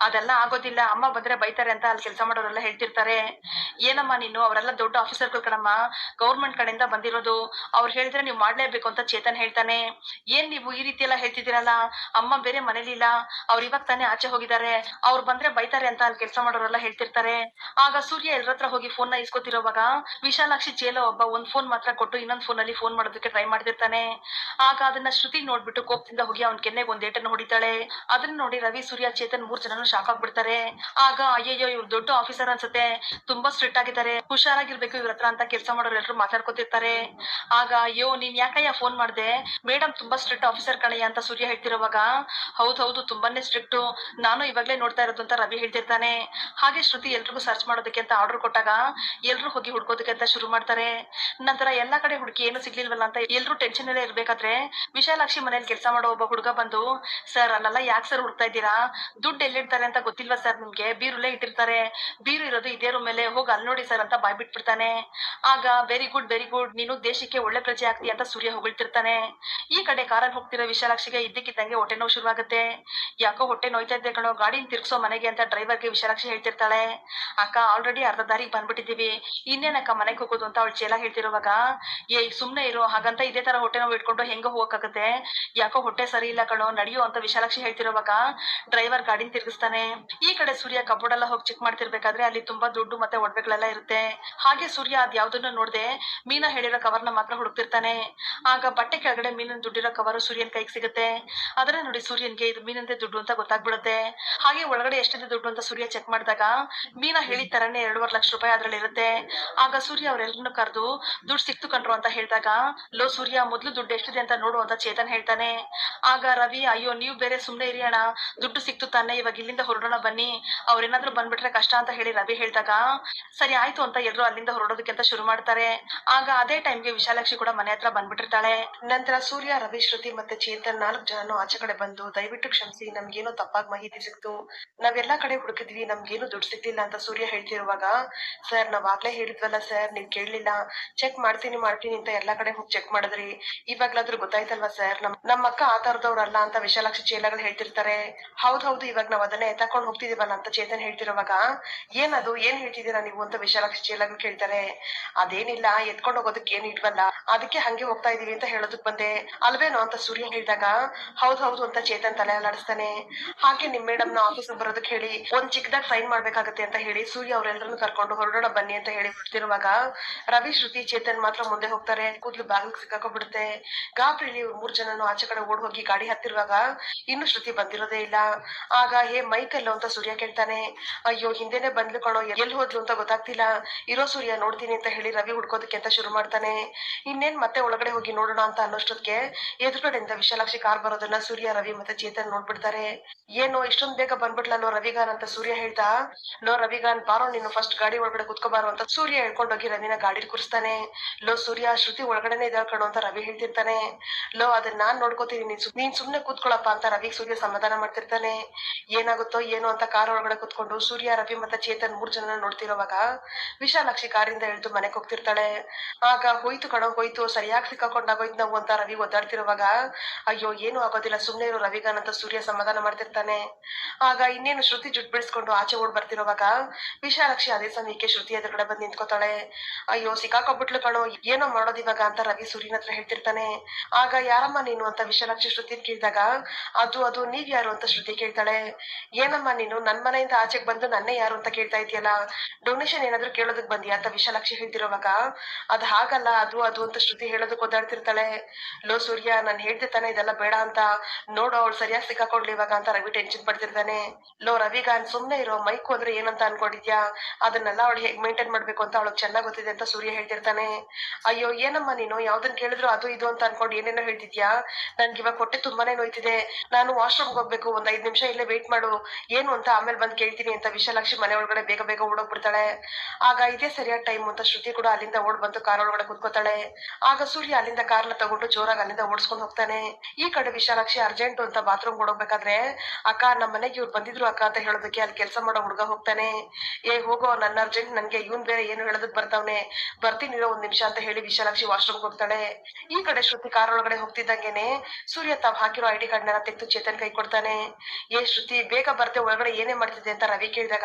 ಅದೆಲ್ಲ ಆಗೋದಿಲ್ಲ, ಅಮ್ಮ ಬಂದ್ರೆ ಬೈತಾರೆ ಅಂತ ಅಲ್ಲಿ ಕೆಲಸ ಮಾಡೋರೆಲ್ಲ ಹೇಳ್ತಿರ್ತಾರೆ. ಏನಮ್ಮ ನೀನು, ಅವರೆಲ್ಲ ದೊಡ್ಡ ಆಫೀಸರ್ಗಳು ಕಣಮ್ಮ. ಗೌರ್ಮೆಂಟ್ ಕಡೆಯಿಂದ ಬಂದಿರೋದು. ಅವ್ರು ಹೇಳಿದ್ರೆ ನೀವು ಮಾಡ್ಲೇಬೇಕು ಅಂತ ಚೇತನ್ ಹೇಳ್ತಾನೆ. ಏನ್ ನೀವು ಈ ರೀತಿ ಎಲ್ಲ ಹೇಳ್ತಿದ್ದೀರಲ್ಲ? ಅಮ್ಮ ಬೇರೆ ಮನೇಲಿಲ್ಲ ಅವ್ರು ಇವಾಗ ತಾನೇ ಆಚೆ ಹೋಗಿದ್ದಾರೆ. ಅವ್ರು ಬಂದ್ರೆ ಬೈತಾರೆ ಅಂತ ಅಲ್ಲಿ ಕೆಲಸ ಮಾಡೋರೆಲ್ಲ ಹೇಳ್ತಿರ್ತಾರೆ. ಆಗ ಸೂರ್ಯ ಎಲ್ಲರತ್ರ ಹೋಗಿ ಫೋನ್ನ ಇಸ್ಕೊತಿರೋವಾಗ ವಿಶಾಲಾಕ್ಷಿ ಜೇಲೋ ಒಬ್ಬ ಒಂದ್ ಫೋನ್ ಮಾತ್ರ ಕೊಟ್ಟು ಇನ್ನೊಂದ್ ಫೋನ್ ಅಲ್ಲಿ ಫೋನ್ ಮಾಡೋದಕ್ಕೆ ಟ್ರೈ ಮಾಡ್ತಿರ್ತಾನೆ. ಆಗ ಅದನ್ನ ಶ್ರುತಿ ನೋಡ್ಬಿಟ್ಟು ಕೋಪದಿಂದ ಹೋಗಿ ಅವನ ಕೆನ್ನೆಗೆ ಒಂದ್ ಏಟನ್ನು ಹೊಡಿತಾಳೆ. ಅದನ್ನ ನೋಡಿ ರವಿ, ಸೂರ್ಯ, ಚೇತನ್ ಮೂರ್ ಜನನು ಶಾಕ್ ಆಗ್ಬಿಡ್ತಾರೆ. ಆಗ ಅಯ್ಯಯ್ಯೋ, ಇವ್ರು ದೊಡ್ಡ ಆಫೀಸರ್ ಅನ್ಸುತ್ತೆ. ತುಂಬಾ ಸ್ಟ್ರಿಕ್ಟ್ ಆಗಿದ್ದಾರೆ. ಹುಷಾರಾಗಿರ್ಬೇಕು ಇವ್ರ ಹತ್ರ ಅಂತ ಕೆಲಸ ಮಾಡೋರು ಎಲ್ಲರೂ ಮಾತಾಡ್ಕೊತಿರ್ತಾರೆ. ಆಗ ಅಯ್ಯೋ, ನೀನ್ ಯಾಕಯ್ಯ ಫೋನ್ ಮಾಡ್ದೆ? ಮೇಡಮ್ ತುಂಬಾ ಸ್ಟ್ರಿಕ್ಟ್ ಆಫೀಸರ್ ಕಣಯ್ಯ ಅಂತ ಸೂರ್ಯ ಹೇಳ್ತಿರೋವಾಗ, ಹೌದ್ ಹೌದು, ತುಂಬಾನೇ ಸ್ಟ್ರಿಕ್ಟ್ ನಾನು ಇವಾಗ್ಲೇ ನೋಡ್ತಾ ಇರೋದು ಅಂತ ರವಿ ಹೇಳ್ತಿರ್ತಾನೆ. ಹಾಗೆ ಶ್ರುತಿ ಎಲ್ರಿಗೂ ಸರ್ಚ್ ಮಾಡೋದಕ್ಕೆ ಅಂತ ಆರ್ಡರ್ ಕೊಟ್ಟಾಗ, ಎಲ್ರು ಹೋಗಿ ಹುಡ್ಕೋದಕ್ಕೆ ಅಂತ ಶುರು ಮಾಡ್ತಾರೆ. ನಂತರ ಎಲ್ಲಾ ಕಡೆ ಹುಡುಕಿ ಏನು ಸಿಗ್ಲಿಲ್ವಲ್ಲ ಅಂತ ಎಲ್ರು ಟೆನ್ಷನ್ ಅಲ್ಲೇ ಇರ್ಬೇಕಾದ್ರೆ ವಿಶಾಲಾಕ್ಷಿ ಮನೇಲಿ ಕೆಲಸ ಮಾಡೋ ಒಬ್ಬ ಹುಡುಗ ಬಂದು, ಸರ್, ಅಲ್ಲೆಲ್ಲ ಯಾಕೆ ಸರ್ ಹುಡ್ತಾ ಇದ್ದೀರಾ? ದುಡ್ಡು ಎಲ್ಲಿಡ್ತಾರೆ ಅಂತ ಗೊತ್ತಿಲ್ವಾ ಸರ್ ನಿಮ್ಗೆ? ಬೀರುಲ್ಲೇ ಇಟ್ಟಿರ್ತಾರೆ. ಬೀರು ಇರೋದು ಇದೇ ರೂಮ್ ಮೇಲೆ ಹೋಗಿ ಅಲ್ಲಿ ನೋಡಿ ಸರ್ ಅಂತ ಬಾಯ್ ಬಿಟ್ಬಿಡ್ತಾನೆ. ಆಗ ವೆರಿ ಗುಡ್ ವೆರಿ ಗುಡ್ ನೀನು ದೇಶಕ್ಕೆ ಒಳ್ಳೆ ಪ್ರಜೆ ಆಗ್ತೀಯ ಅಂತ ಸೂರ್ಯ ಹೊಗಳ್ತಿರ್ತಾನೆ. ಈ ಕಡೆ ಕಾರಲ್ಲಿ ಹೋಗ್ತಿರೋ ವಿಶಾಲಾಕ್ಷಿಗೆ ಇದ್ದಕ್ಕಿದ್ದಂಗೆ ಹೊಟ್ಟೆ ನೋವು ಶುರುವಾಗುತ್ತೆ. ಯಾಕೋ ಹೊಟ್ಟೆ ನೋಯ್ತಾ ಇದ್ದೆ ಕಣೋ, ಗಾಡಿನ ತಿರ್ಗಿಸೋ ಮನೆಗೆ ಅಂತ ಡ್ರೈವರ್ಗೆ ವಿಶಾಲಾಕ್ಷಿ ಹೇಳ್ತಿರ್ತಾಳೆ. ಅಕ್ಕ ಆಲ್ರೆಡಿ ಅರ್ಧ ದಾರಿಗೆ ಬಂದ್ಬಿಟ್ಟಿದೀವಿ ಇನ್ನೇನಕ್ಕ ಮನೆಗೆ ಹೋಗೋದು ಅಂತ ಅವಳು ಚೇಲ ಹೇಳ್ತಿರುವಾಗ ಏ ಸುಮ್ನೆ ಇರೋ. ಹಾಗಂತ ಇದೇ ತರ ಹೊಟ್ಟೆ ನೋವು ಇಟ್ಕೊಂಡು ಹೆಂಗ ಹೋಗಕ್ಕಾಗತ್ತೆ. ಯಾಕೋ ಹೊಟ್ಟೆ ಸರಿ ಇಲ್ಲ ಕಣೋ, ನಡೆಯೋ ಅಂತ ವಿಶಾಲಾಕ್ಷಿ ಹೇಳ್ತಿರೋವಾಗ ಡ್ರೈವರ್ ಗಾಡಿನ ತಿರುಗಿಸ್ತಾನೆ. ಈ ಕಡೆ ಸೂರ್ಯ ಕಬೋರ್ಡ್ ಎಲ್ಲ ಹೋಗಿ ಚೆಕ್ ಮಾಡ್ತಿರ್ಬೇಕಾದ್ರೆ ಅಲ್ಲಿ ತುಂಬಾ ದುಡ್ಡು ಮತ್ತೆ ಒಡವೆಗಳೆಲ್ಲ ಇರುತ್ತೆ. ಹಾಗೆ ಸೂರ್ಯ ಅದ್ ಯಾವ್ದನ್ನು ನೋಡ್ದೆ, ಮೀನಾ ಹೇಳಿರೋ ಕವರ್ನ ಮಾತ್ರ ಹುಡುಕ್ತಿರ್ತಾನೆ. ಆಗ ಬಟ್ಟೆ ಕೆಳಗಡೆ ಮೀನಿನ ದುಡ್ಡಿರೋ ಕವರ್ ಸೂರ್ಯನ್ ಕೈಗೆ ಸಿಗುತ್ತೆ. ಅದನ್ನ ನೋಡಿ ಸೂರ್ಯನ್ಗೆ ಇದು ಮೀನಂತೆ ದುಡ್ಡು ಅಂತ ಗೊತ್ತಾಗ್ಬಿಡುತ್ತೆ. ಹಾಗೆ ಒಳಗಡೆ ಎಷ್ಟಿದೆ ದುಡ್ಡು ಅಂತ ಸೂರ್ಯ ಚೆಕ್ ಮಾಡಿದಾಗ ಮೀನಾ ಹೇಳಿದ ತರನೇ ಎರಡೂವರೆ ಲಕ್ಷ ರೂಪಾಯಿ ಅದ್ರಲ್ಲಿ ಇರುತ್ತೆ. ಆಗ ಸೂರ್ಯ ಅವರೆಲ್ಲರನ್ನು ಕರೆದು, ದುಡ್ಡು ಸಿಕ್ತು ಕಂಡ್ರು ಅಂತ ಹೇಳಿದಾಗ, ಲೋ ಸೂರ್ಯ, ಮೊದ್ಲು ದುಡ್ಡು ಎಷ್ಟಿದೆ ಅಂತ ನೋಡು ಅಂತ ಚೇತನ್ ಹೇಳ್ತಾನೆ. ಆಗ ರವಿ, ಅಯ್ಯೋ, ನೀವು ಬೇರೆ ಸುಮ್ನೆ ಇರಿ ದುಡ್ಡು ಸಿಕ್ತು ತಾನೆ, ಇವಾಗ ಇಲ್ಲಿಂದ ಹೊರಡೋಣ ಬನ್ನಿ. ಅವ್ರೇನಾದ್ರೂ ಬಂದ್ಬಿಟ್ರೆ ಕಷ್ಟ ಅಂತ ಹೇಳಿ ರವಿ ಹೇಳಿದಾಗ, ಸರಿ, ಆಯ್ತು ಅಂತ ಎಲ್ಲರೂ ಅಲ್ಲಿಂದ ಹೊರಡೋದಕ್ಕೆ ಅಂತ ಶುರು ಮಾಡ್ತಾರೆ. ಆಗ ಅದೇ ಟೈಮ್ಗೆ ವಿಶಾಲಾಕ್ಷಿ ಕೂಡ ಮನೆ ಹತ್ರ ಬಂದ್ಬಿಟ್ಟಿರ್ತಾಳೆ. ನಂತರ ಸೂರ್ಯ, ರವಿ, ಶ್ರುತಿ ಮತ್ತೆ ಚೇತನ್ ನಾಲ್ಕು ಜನನು ಆಚೆ ಕಡೆ ಬಂದು ದಯವಿಟ್ಟು ಕ್ಷಮಿಸಿ, ನಮ್ಗೇನೋ ತಪ್ಪಾಗಿ ಮಾಹಿತಿ ಸಿಕ್ತು. ನಾವೆಲ್ಲಾ ಕಡೆ ಹುಡುಕಿದ್ವಿ, ನಮ್ಗೇನು ದುಡ್ಡು ಸಿಗ್ಲಿಲ್ಲ ಅಂತ ಸೂರ್ಯ ಹೇಳ್ತಿರುವಾಗ, ಸರ್, ನಾವ್ ಆಗ್ಲೇ ಹೇಳಿದ್ವಲ್ಲ ಸರ್, ನೀವ್ ಕೇಳಲಿಲ್ಲ. ಚೆಕ್ ಮಾಡ್ತೀನಿ ಮಾಡ್ತೀನಿ ಅಂತ ಎಲ್ಲಾ ಕಡೆ ಹೋಗಿ ಚೆಕ್ ಮಾಡಿದ್ರಿ. ಇವಾಗ್ಲಾದ್ರೂ ಗೊತ್ತಾಯ್ತಲ್ವಾ ಸರ್, ನಮ್ ಅಕ್ಕ ಆ ತರದವ್ರಲ್ಲ ಅಂತ ವಿಶಾಲಾಕ್ಷಿ ಚೇಲಗಳು ಹೇಳ್ತಿರ್ತಾರೆ. ಹೌದ್ ಹೌದು, ಇವಾಗ ನಾವ್ ಅದನ್ನೇ ತಕೊಂಡ್ ಹೋಗ್ತಿದೀವಲ್ಲ ಅಂತ ಚೇತನ್ ಹೇಳ್ತಿರೋವಾಗ, ಏನದು, ಏನ್ ಹೇಳ್ತಿದ್ದೀರಾ ನೀವು ಅಂತ ವಿಶಾಲಾಕ್ಷಿ ಚೇಲಗಳು ಕೇಳ್ತಾರೆ. ಅದೇನಿಲ್ಲ, ಎತ್ಕೊಂಡು ಹೋಗೋದಕ್ಕೆ ಏನ್ ಇಟ್ವಲ್ಲ. ಅದಕ್ಕೆ ಹಂಗೆ ಹೋಗ್ತಾ ಇದೀವಿ ಅಂತ ಹೇಳೋದಕ್ ಬಂದೆ. ಅಲ್ವೇನೋ ಅಂತ ಸೂರ್ಯ ಹೇಳಿದಾಗ, ಹೌದ್ ಹೌದು ಅಂತ ಚೇತನ್ ತಲೆ ಅಲ್ಲಾಡಿಸ್ತಾನೆ. ಹಾಗೆ ನಿಮ್ ಮೇಡಮ್ನ ಆಫೀಸ್ ಬರೋದಕ್ಕೆ ಹೇಳಿ, ಒಂದ್ ಚಿಕ್ಕದಾಗ ಸೈನ್ ಮಾಡ್ಬೇಕಾಗತ್ತೆ ಅಂತ ಹೇಳಿ ಸೂರ್ಯ ಅವರೆಲ್ಲರನ್ನು ಕರ್ಕೊಂಡು ಹೊರಡೋಣ ಬನ್ನಿ ಅಂತ ಹೇಳಿ ಬಿಡ್ತಿರುವಾಗ, ರವಿ, ಶ್ರುತಿ, ಚೇತನ್ ಮಾತ್ರ ಮುಂದೆ ಹೋಗ್ತಾರೆ. ಕೂದಲು ಬಾಗಿಲು ಸಿಕ್ಕಾಕೊಂಡ್ಬಿಡುತ್ತೆ ಗಾಬ್ರಿಲಿ ಮೂರ್ ಜನನು ಆಚೆ ಕಡೆ ಓಡ್ ಹೋಗಿ ಗಾಡಿ ಹತ್ತಿರುವಾಗ ಇನ್ನು ಶ್ರುತಿ ಬಂದಿರೋದೇ ಇಲ್ಲ. ಆಗ, ಹೇ, ಮೈಕ್ ಅಂತ ಸೂರ್ಯ ಕೇಳ್ತಾನೆ. ಅಯ್ಯೋ, ಹಿಂದೆನೆ ಬಂದ್ಲು ಕಣೋ ಎಲ್ಲಿ ಹೋದ್ಲು ಅಂತ ಗೊತ್ತಾಗ್ತಿಲ್ಲ. ಇರೋ ಸೂರ್ಯ ನೋಡ್ತೀನಿ ಅಂತ ಹೇಳಿ ರವಿ ಹುಡ್ಕೋದಕ್ಕೆ ಅಂತ ಶುರು ಮಾಡ್ತಾನೆ. ಇನ್ನೇನ್ ಮತ್ತೆ ಒಳಗಡೆ ಹೋಗಿ ನೋಡೋಣ ಅಂತ ಅನ್ನೋಷ್ಟೊತ್ತಿಗೆ ಎದುರುಗಡೆಯಿಂದ ವಿಶಾಲಾಕ್ಷಿ ಕಾರ್ ಬರೋದನ್ನ ಸೂರ್ಯ, ರವಿ ಮತ್ತೆ ಚೇತನ್ ನೋಡ್ಬಿಡ್ತಾರೆ. ಏನು ಇಷ್ಟೊಂದ್ ಬೇಗ ಬಂದ್ಬಿಟ್ಲಲ್ಲೋ ರವಿಗಾನ್ ಅಂತ ಸೂರ್ಯ ಹೇಳ್ತಾ, ಲೋ ರವಿಗಾನ್ ಬಾರೋ, ನೀನು ಫಸ್ಟ್ ಗಾಡಿ ಒಳಗಡೆ ಕುತ್ಕೋಬಾರೋ ಅಂತ ಸೂರ್ಯ ಹೇಳ್ಕೊಂಡೋಗಿ ರವಿನ ಗಾಡಿ ಕೂರಿಸ್ತಾನೆ. ಲೋ ಸೂರ್ಯ, ಶ್ರುತಿ ಒಳಗಡೆನೆ ಇದಾಳ ಕಣೋ ಅಂತ ರವಿ ಹೇಳ್ತಿರ್ತಾನೆ. ಲೋ ಅದನ್ನ ನಾನ್ ನೋಡ್ಕೋತೀನಿ, ನೀನ್ ನೀನ್ ಸುಮ್ನೆ ಕೂತ್ಕೊಳಪ್ಪ ಅಂತ ರವಿ ಸೂರ್ಯ ಸಮಾಧಾನ ಮಾಡ್ತಿರ್ತಾನೆ. ಏನಾಗುತ್ತೋ ಏನೋ ಅಂತ ಕಾರ್ ಒಳಗಡೆ ಕುತ್ಕೊಂಡು ಸೂರ್ಯ, ರವಿ ಮತ್ತೆ ಚೇತನ್ ಮೂರ್ ಜನ ನೋಡ್ತಿರೋವಾಗ ವಿಶಾಲಾಕ್ಷಿ ಕಾರಿಂದ ಇಳಿದು ಮನೆಗೆ ಹೋಗ್ತಿರ್ತಾಳೆ. ಆಗ ಹೋಯ್ತು ಕಣೋ ಸರಿಯಾಗಿ ಸಿಕ್ಕಾಕೊಂಡಾಗೋಯ್ತು ನಾವು ಅಂತ ರವಿ ಒದ್ದಾಡ್ತಿರುವಾಗ, ಅಯ್ಯೋ, ಏನು ಆಗೋದಿಲ್ಲ ಸುಮ್ಮನೆ ಇರೋ, ರವಿಗಾನ್ ಅಂತ ಸೂರ್ಯ ಸಮಾಧಾನ ಮಾಡ್ತಿರ್ತಾನೆ. ಆಗ ಇನ್ನೇನು ಶ್ರುತಿ ಜುಟ್ ಬಿಡಿಸ್ಕೊಂಡು ಆಚೆ ಓಡ್ ಬರ್ತಿರುವಾಗ, ವಿಶಾಲಕ್ಷಿ ಅದೇ ಸಮಯಕ್ಕೆ ಶ್ರುತಿ ಎದುರುಗಡೆ ಬಂದು ನಿಂತ್ಕೋತಾಳೆ. ಅಯ್ಯೋ ಸಿಕ್ಕಾಕೊಬಿಟ್ಲು ಕಣೋ, ಏನೋ ಮಾಡೋದು ಇವಾಗ ಅಂತ ರವಿ ಸೂರ್ಯನ ಹತ್ರ ಹೇಳ್ತಿರ್ತಾನೆ. ಆಗ ಯಾರಮ್ಮ ನೀನು ಅಂತ ವಿಶಾಲಕ್ಷಿ ಶ್ರುತಿ ಕೇಳಿದಾಗ, ಅದು ಅದು, ನೀವ್ ಯಾರು ಅಂತ ಶ್ರುತಿ ಕೇಳ್ತಾಳೆ. ಏನಮ್ಮ ನೀನು, ನನ್ ಮನೆಯಿಂದ ಆಚೆಗೆ ಬಂದು ನನ್ನೇ ಯಾರು ಅಂತ ಕೇಳ್ತಾ ಇದೆಯಲ್ಲ? ಡೊನೇಷನ್ ಏನಾದ್ರು ಕೇಳೋದಕ್ ಬಂದಿಯಾ ಅಂತ ವಿಶಾಲಕ್ಷಿ ಹೇಳ್ತಿರೋವಾಗ, ಅದ್ ಹಾಗಲ್ಲ, ಅದು ಅದು ಶ್ರುತಿ ಹೇಳೋದಕ್ಕೆ ಓದಾಡ್ತಿರ್ತಾಳೆ, ಲೋ ಸೂರ್ಯ, ನಾನು ಹೇಳ್ದೆ ತಾನೆ ಇದೆಲ್ಲ ಬೇಡ ಅಂತ. ನೋಡು, ಅವಳು ಸರಿಯಾಗಿ ಸಿಕ್ಕಾಕೊಂಡ್ಲಿ ಇವಾಗ ಅಂತ ರವಿ ಟೆನ್ಷನ್ ಪಡ್ತಿರ್ತಾನೆ. ಲೋ ರವಿಗಾನ್ ಸುಮ್ನೆ ಇರೋ ಮೈಕು ಅಂದ್ರೆ ಏನಂತ ಅನ್ಕೊಂಡಿದ್ಯಾ? ಅದನ್ನೆಲ್ಲ ಅವಳು ಹೇಗ್ ಮೇಂಟೈನ್ ಮಾಡ್ಬೇಕು ಅಂತ ಅವಳಗ್ ಚೆನ್ನಾಗ್ ಗೊತ್ತಿದೆ ಅಂತ ಸೂರ್ಯ ಹೇಳ್ತಿರ್ತಾನೆ. ಅಯ್ಯೋ, ಏನಮ್ಮ ನೀನು? ಯಾವ್ದನ್ ಕೇಳಿದ್ರು ಅದು ಇದು ಅಂತ ಅನ್ಕೊಂಡು ಏನೇನೋ ಹೇಳ್ತಿದ್ಯಾ? ನನ್ಗೆ ಇವಾಗ ಹೊಟ್ಟೆ ತುಂಬಾನೇ ನೋಯ್ತಿದೆ. ನಾನು ವಾಶ್ರೂಮ್ಗೆ ಹೋಗ್ಬೇಕು, ಒಂದ್ ಐದ್ ನಿಮಿಷ ಇಲ್ಲೇ ವೇಟ್ ಮಾಡು. ಏನು ಅಂತ ಆಮೇಲೆ ಬಂದ್ ಕೇಳ್ತೀನಿ ಅಂತ ವಿಶಾಲಾಕ್ಷಿ ಮನೆ ಒಳಗಡೆ ಬೇಗ ಬೇಗ ಓಡೋಗ್ಬಿಡ್ತಾಳೆ. ಆಗ ಇದೇ ಸರಿಯಾದ ಟೈಮ್ ಅಂತ ಶ್ರುತಿ ಕೂಡ ಅಲ್ಲಿಂದ ಓಡ್ ಬಂದು ಕಾರ್ ಒಳಗಡೆ ಕುತ್ಕೋತಾಳೆ. ಆಗ ಸೂರ್ಯ ಅಲ್ಲಿಂದ ಕಾರ್ನ ತಗೊಂಡು ಜೋರಾಗಿ ಅಲ್ಲಿಂದ ಓಡಿಸ್ಕೊಂಡು ಹೋಗ್ತಾನೆ. ಈ ಕಡೆ ವಿಶಾಲಾಕ್ಷಿ ಅರ್ಜೆಂಟ್ ಅಂತ ಬಾತ್ರೂಮ್ ಓಡೋಗ್ಬೇಕಾದ್ರೆ, ಅಕ್ಕ ನಮ್ಮ ಮನೆಗೆ ಇವ್ರು ಬಂದಿದ್ರು ಅಕ್ಕ ಅಂತ ಹೇಳೋದಕ್ಕೆ ಅಲ್ಲಿ ಕೆಲಸ ಮಾಡೋ ಹುಡುಗ ಹೋಗ್ತಾನೆ. ಏ, ಹೋಗೋ, ನನ್ನ ಅರ್ಜೆಂಟ್ ನನ್ಗೆ ಇವನ್ ಬೇರೆ ಏನು ಹೇಳೋದಕ್ ಬರ್ತಾವ್ನೆ. ಬರ್ತೀನಿ, ಇರೋ ಒಂದ್ ನಿಮಿಷ ಅಂತ ಹೇಳಿ ವಿಶಾಲಾಕ್ಷಿ ವಾಶ್ರೂಮ್ ಹೋಗ್ತಾಳೆ. ಈ ಕಡೆ ಶ್ರುತಿ ಕಾರ್ ಒಳಗಡೆ ಹೋಗ್ತಿದ್ದಂಗೆನೆ ಸೂರ್ಯ ತಾವ್ ಹಾಕಿರೋ ಐಡಿ ಕಾರ್ಡ್ನ ತೆಗೆದು ಚೇತನ್ ಕೈ ಕೊಡ್ತಾನೆ. ಏ, ಶ್ರುತಿ, ಬೇಗ ಬರ್ತೆ, ಒಳಗಡೆ ಏನೇ ಮಾಡ್ತಿದ್ದೆ ಅಂತ ರವಿ ಕೇಳಿದಾಗ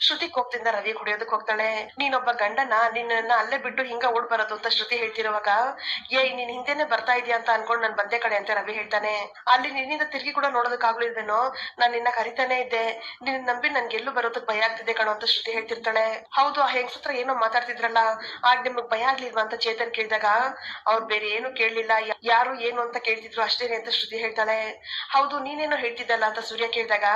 ಶ್ರುತಿ ಕೋಪದಿಂದ ರವಿ ಕುಡಿಯೋದಕ್ ಹೋಗ್ತಾಳೆ. ನೀನೊಬ್ಬ ಗಂಡನ? ನಿನ್ನ ಅಲ್ಲೇ ಬಿಟ್ಟು ಹಿಂಗ ಓಡ್ ಅಂತ ಶ್ರುತಿ ಹೇಳ್ತಿರುವಾಗ ಏ, ನೀನ್ ಹಿಂದೆನೆ ಬರ್ತಾ ಇದೀಯ ಅಂತ ಅನ್ಕೊಂಡು ನಾನ್ ಬಂದೆ ಕಡೆ ಅಂತ ರವಿ ಹೇಳ್ತಾನೆ. ಅಲ್ಲಿ ನಿನ್ನಿಂದ ತಿರುಗಿ ಕೂಡ ನೋಡೋದಕ್ ನಾನು ನಾನ್ ನಿನ್ನ ಕರಿತಾನೆ ಇದ್ದೆ. ನಿನ್ನ ನಂಬಿ ನನ್ಗೆ ಎಲ್ಲೂ ಬರೋದಕ್ ಭಯ ಆಗ್ತಿದೆ ಕಣೋ ಅಂತ ಶ್ರುತಿ ಹೇಳ್ತಿರ್ತಾಳೆ. ಹೌದು, ಆ ಹೆಂಗಸತ್ರ ಏನೋ ಮಾತಾಡ್ತಿದ್ರಲ್ಲ, ಆಗ ನಿಮಗ್ ಭಯ ಆಗ್ಲಿಲ್ವಾ ಅಂತ ಚೇತನ್ ಕೇಳಿದಾಗ? ಅವ್ರ ಬೇರೆ ಏನು ಕೇಳಲಿಲ್ಲ. ಯಾರು ಏನು ಅಂತ ಕೇಳ್ತಿದ್ರು ಅಷ್ಟೇನೆ ಅಂತ ಶ್ರುತಿ ಹೇಳ್ತಾಳೆ. ಹೌದು, ನೀನೇನೋ ಹೇಳ್ತಿದ್ದಲ್ಲ ಅಂತ ಸೂರ್ಯ ಕೇಳಿದಾಗ?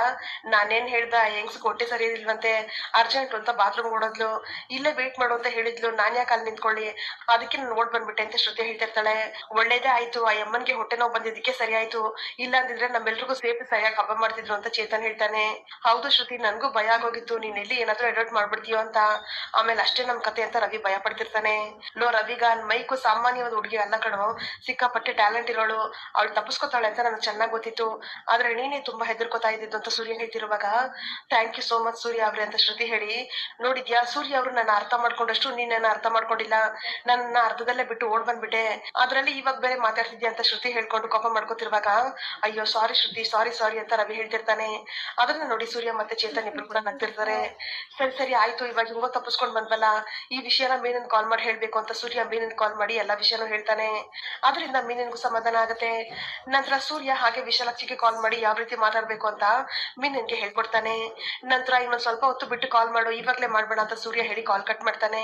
ನಾನೇನ್ ಹೇಳ್ದ ಹೆಂಗ್ಸ್ ಕೊಟ್ಟೆ ಸರಿ ಇಲ್ವಂತೆ? ಅರ್ಜೆಂಟ್ ಅಂತ ಬಾತ್ರೂಮ್ ಓಡೋದ್ಲು. ಇಲ್ಲೇ ವೇಟ್ ಮಾಡು ಅಂತ ಹೇಳಿದ್ಲು. ನಾನ್ ಯಾಕೆ ಅಲ್ಲಿ ನಿಂತ್ಕೊಳ್ಳಿ? ಅದಕ್ಕೆ ನಾನು ಓಡ್ ಬಂದ್ಬಿಟ್ಟೆ. ಅಂತ ಶ್ರುತಿ ಹೇಳ್ತಿರ್ತಾಳೆ. ಒಳ್ಳೇದೇ ಆಯ್ತು, ಆ ಅಮ್ಮನ್ಗೆ ಹೊಟ್ಟೆ ನೋವು ಬಂದಿದ್ದಕ್ಕೆ ಸರಿ ಆಯ್ತು. ಇಲ್ಲ ಅಂದಿದ್ರೆ ನಮ್ಮೆಲ್ರಿಗೂ ಸೇಫ್ ಸರಿಯಾಗಿ ಹಬ್ಬ ಮಾಡ್ತಿದ್ರು ಅಂತ ಚೇತನ್ ಹೇಳ್ತಾನೆ. ಹೌದು ಶ್ರುತಿ, ನನ್ಗೂ ಭಯ ಆಗೋಗಿತ್ತು. ನೀನ್ ಎಲ್ಲಿ ಏನಾದ್ರೂ ಎಡವಟ್ ಮಾಡ್ಬಿಡ್ತೀಯೋ ಅಂತ. ಆಮೇಲೆ ಅಷ್ಟೇ ನಮ್ ಕತೆ ಅಂತ ರವಿ ಭಯ ಪಡ್ತಿರ್ತಾನೆ. ಲೋ ರವಿಗಾನ್ ಮೈಕು ಸಾಮಾನ್ಯವಾದ ಹುಡುಗಿ ಅಲ್ಲ ಕಣೋ. ಸಿಕ್ಕಾಪಟ್ಟೆ ಟ್ಯಾಲೆಂಟ್ ಇರೋಳು. ಅವಳು ತಪ್ಪಿಸ್ಕೊತಾಳೆ ಅಂತ ನನಗೆ ಚೆನ್ನಾಗಿ ಗೊತ್ತಿತ್ತು. ಆದ್ರೆ ನೀನೇ ತುಂಬಾ ಹೆದರ್ಕೋತಾ ಇದ್ದಿದ್ದು ಅಂತ Surya ಹೇಳ್ತಿರುವಾಗ, thank you so much Surya ಅವ್ರೆ ಅಂತ ಶ್ರುತಿ ಹೇಳಿ, ನೋಡಿದ್ಯಾ? ಸೂರ್ಯ ಅವರು ನನ್ನ ಅರ್ಥ ಮಾಡ್ಕೊಂಡಷ್ಟು ನೀನ್ ಅರ್ಥ ಮಾಡ್ಕೊಂಡಿಲ್ಲ. ನನ್ನ ಅರ್ಧದಲ್ಲೇ ಬಿಟ್ಟು ಓಡ್ ಬಂದ್ಬಿಟ್ಟೆ. ಅದ್ರಲ್ಲಿ ಇವಾಗ ಬೇರೆ ಮಾತಾಡ್ತಿದ್ಯಾ ಅಂತ ಶ್ರುತಿ ಹೇಳ್ಕೊಂಡು ಕೋಪ ಮಾಡ್ಕೋತಿರುವಾಗ, ಅಯ್ಯೋ ಸಾರಿ ಶ್ರುತಿ ಸಾರಿ ಸಾರಿ ಅಂತ ರವಿ ಹೇಳ್ತಿರ್ತಾನೆ. ಅದನ್ನ ನೋಡಿ ಸೂರ್ಯ ಮತ್ತೆ ಚೇತನ್ ಇಬ್ರು ಕೂಡ ನಗ್ತಿರ್ತಾರೆ ಸರಿ ಸರಿ, ಆಯ್ತು, ಇವಾಗ ಹಿಂಗೋ ತಪ್ಪಿಸ್ಕೊಂಡ್ ಬಂದ್ವಲ್ಲ. ಈ ವಿಷಯನ ಮೀನನ್ ಕಾಲ್ ಮಾಡಿ ಹೇಳ್ಬೇಕು ಅಂತ ಸೂರ್ಯ ಮೀನನ್ ಕಾಲ್ ಮಾಡಿ ಎಲ್ಲಾ ವಿಷಯನೂ ಹೇಳ್ತಾನೆ. ಅದರಿಂದ ಮೀನಿನ್ಗೂ ಸಮಾಧಾನ ಆಗುತ್ತೆ. ನಂತರ ಸೂರ್ಯ ಹಾಗೆ ವಿಶಾಲಾಕ್ಷಿಗೆ ಕಾಲ್ ಮಾಡಿ ಯಾವ ರೀತಿ ಮಾತಾಡ್ಬೇಕು ಅಂತ ಮೀನನ್ಗೆ ಹೇಳ್ಕೊಡ್ತಾನೆ. ನಂತರ ಇನ್ನೊಂದ್ ಸ್ವಲ್ಪ ಹೊತ್ತು ಬಿಟ್ಟು ಕಾಲ್ ಮಾಡು, ಇವಾಗ್ಲೇ ಮಾಡ್ಬೇಡ ಅಂತ ಸೂರ್ಯ ಹೇಳಿ ಕಾಲ್ ಕಟ್ ಮಾಡ್ತಾನೆ.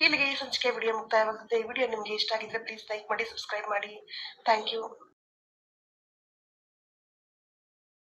ಇಲ್ಲಿಗೆ ಈ ಸಂಚಿಕೆ ವಿಡಿಯೋ ಮುಕ್ತಾಯವಾಗುತ್ತೆ. ವಿಡಿಯೋ ನಿಮ್ಗೆ ಇಷ್ಟ ಆಗಿದ್ರೆ ಪ್ಲೀಸ್ ಲೈಕ್ ಮಾಡಿ ಸಬ್ಸ್ಕ್ರೈಬ್ ಮಾಡಿ. Thank you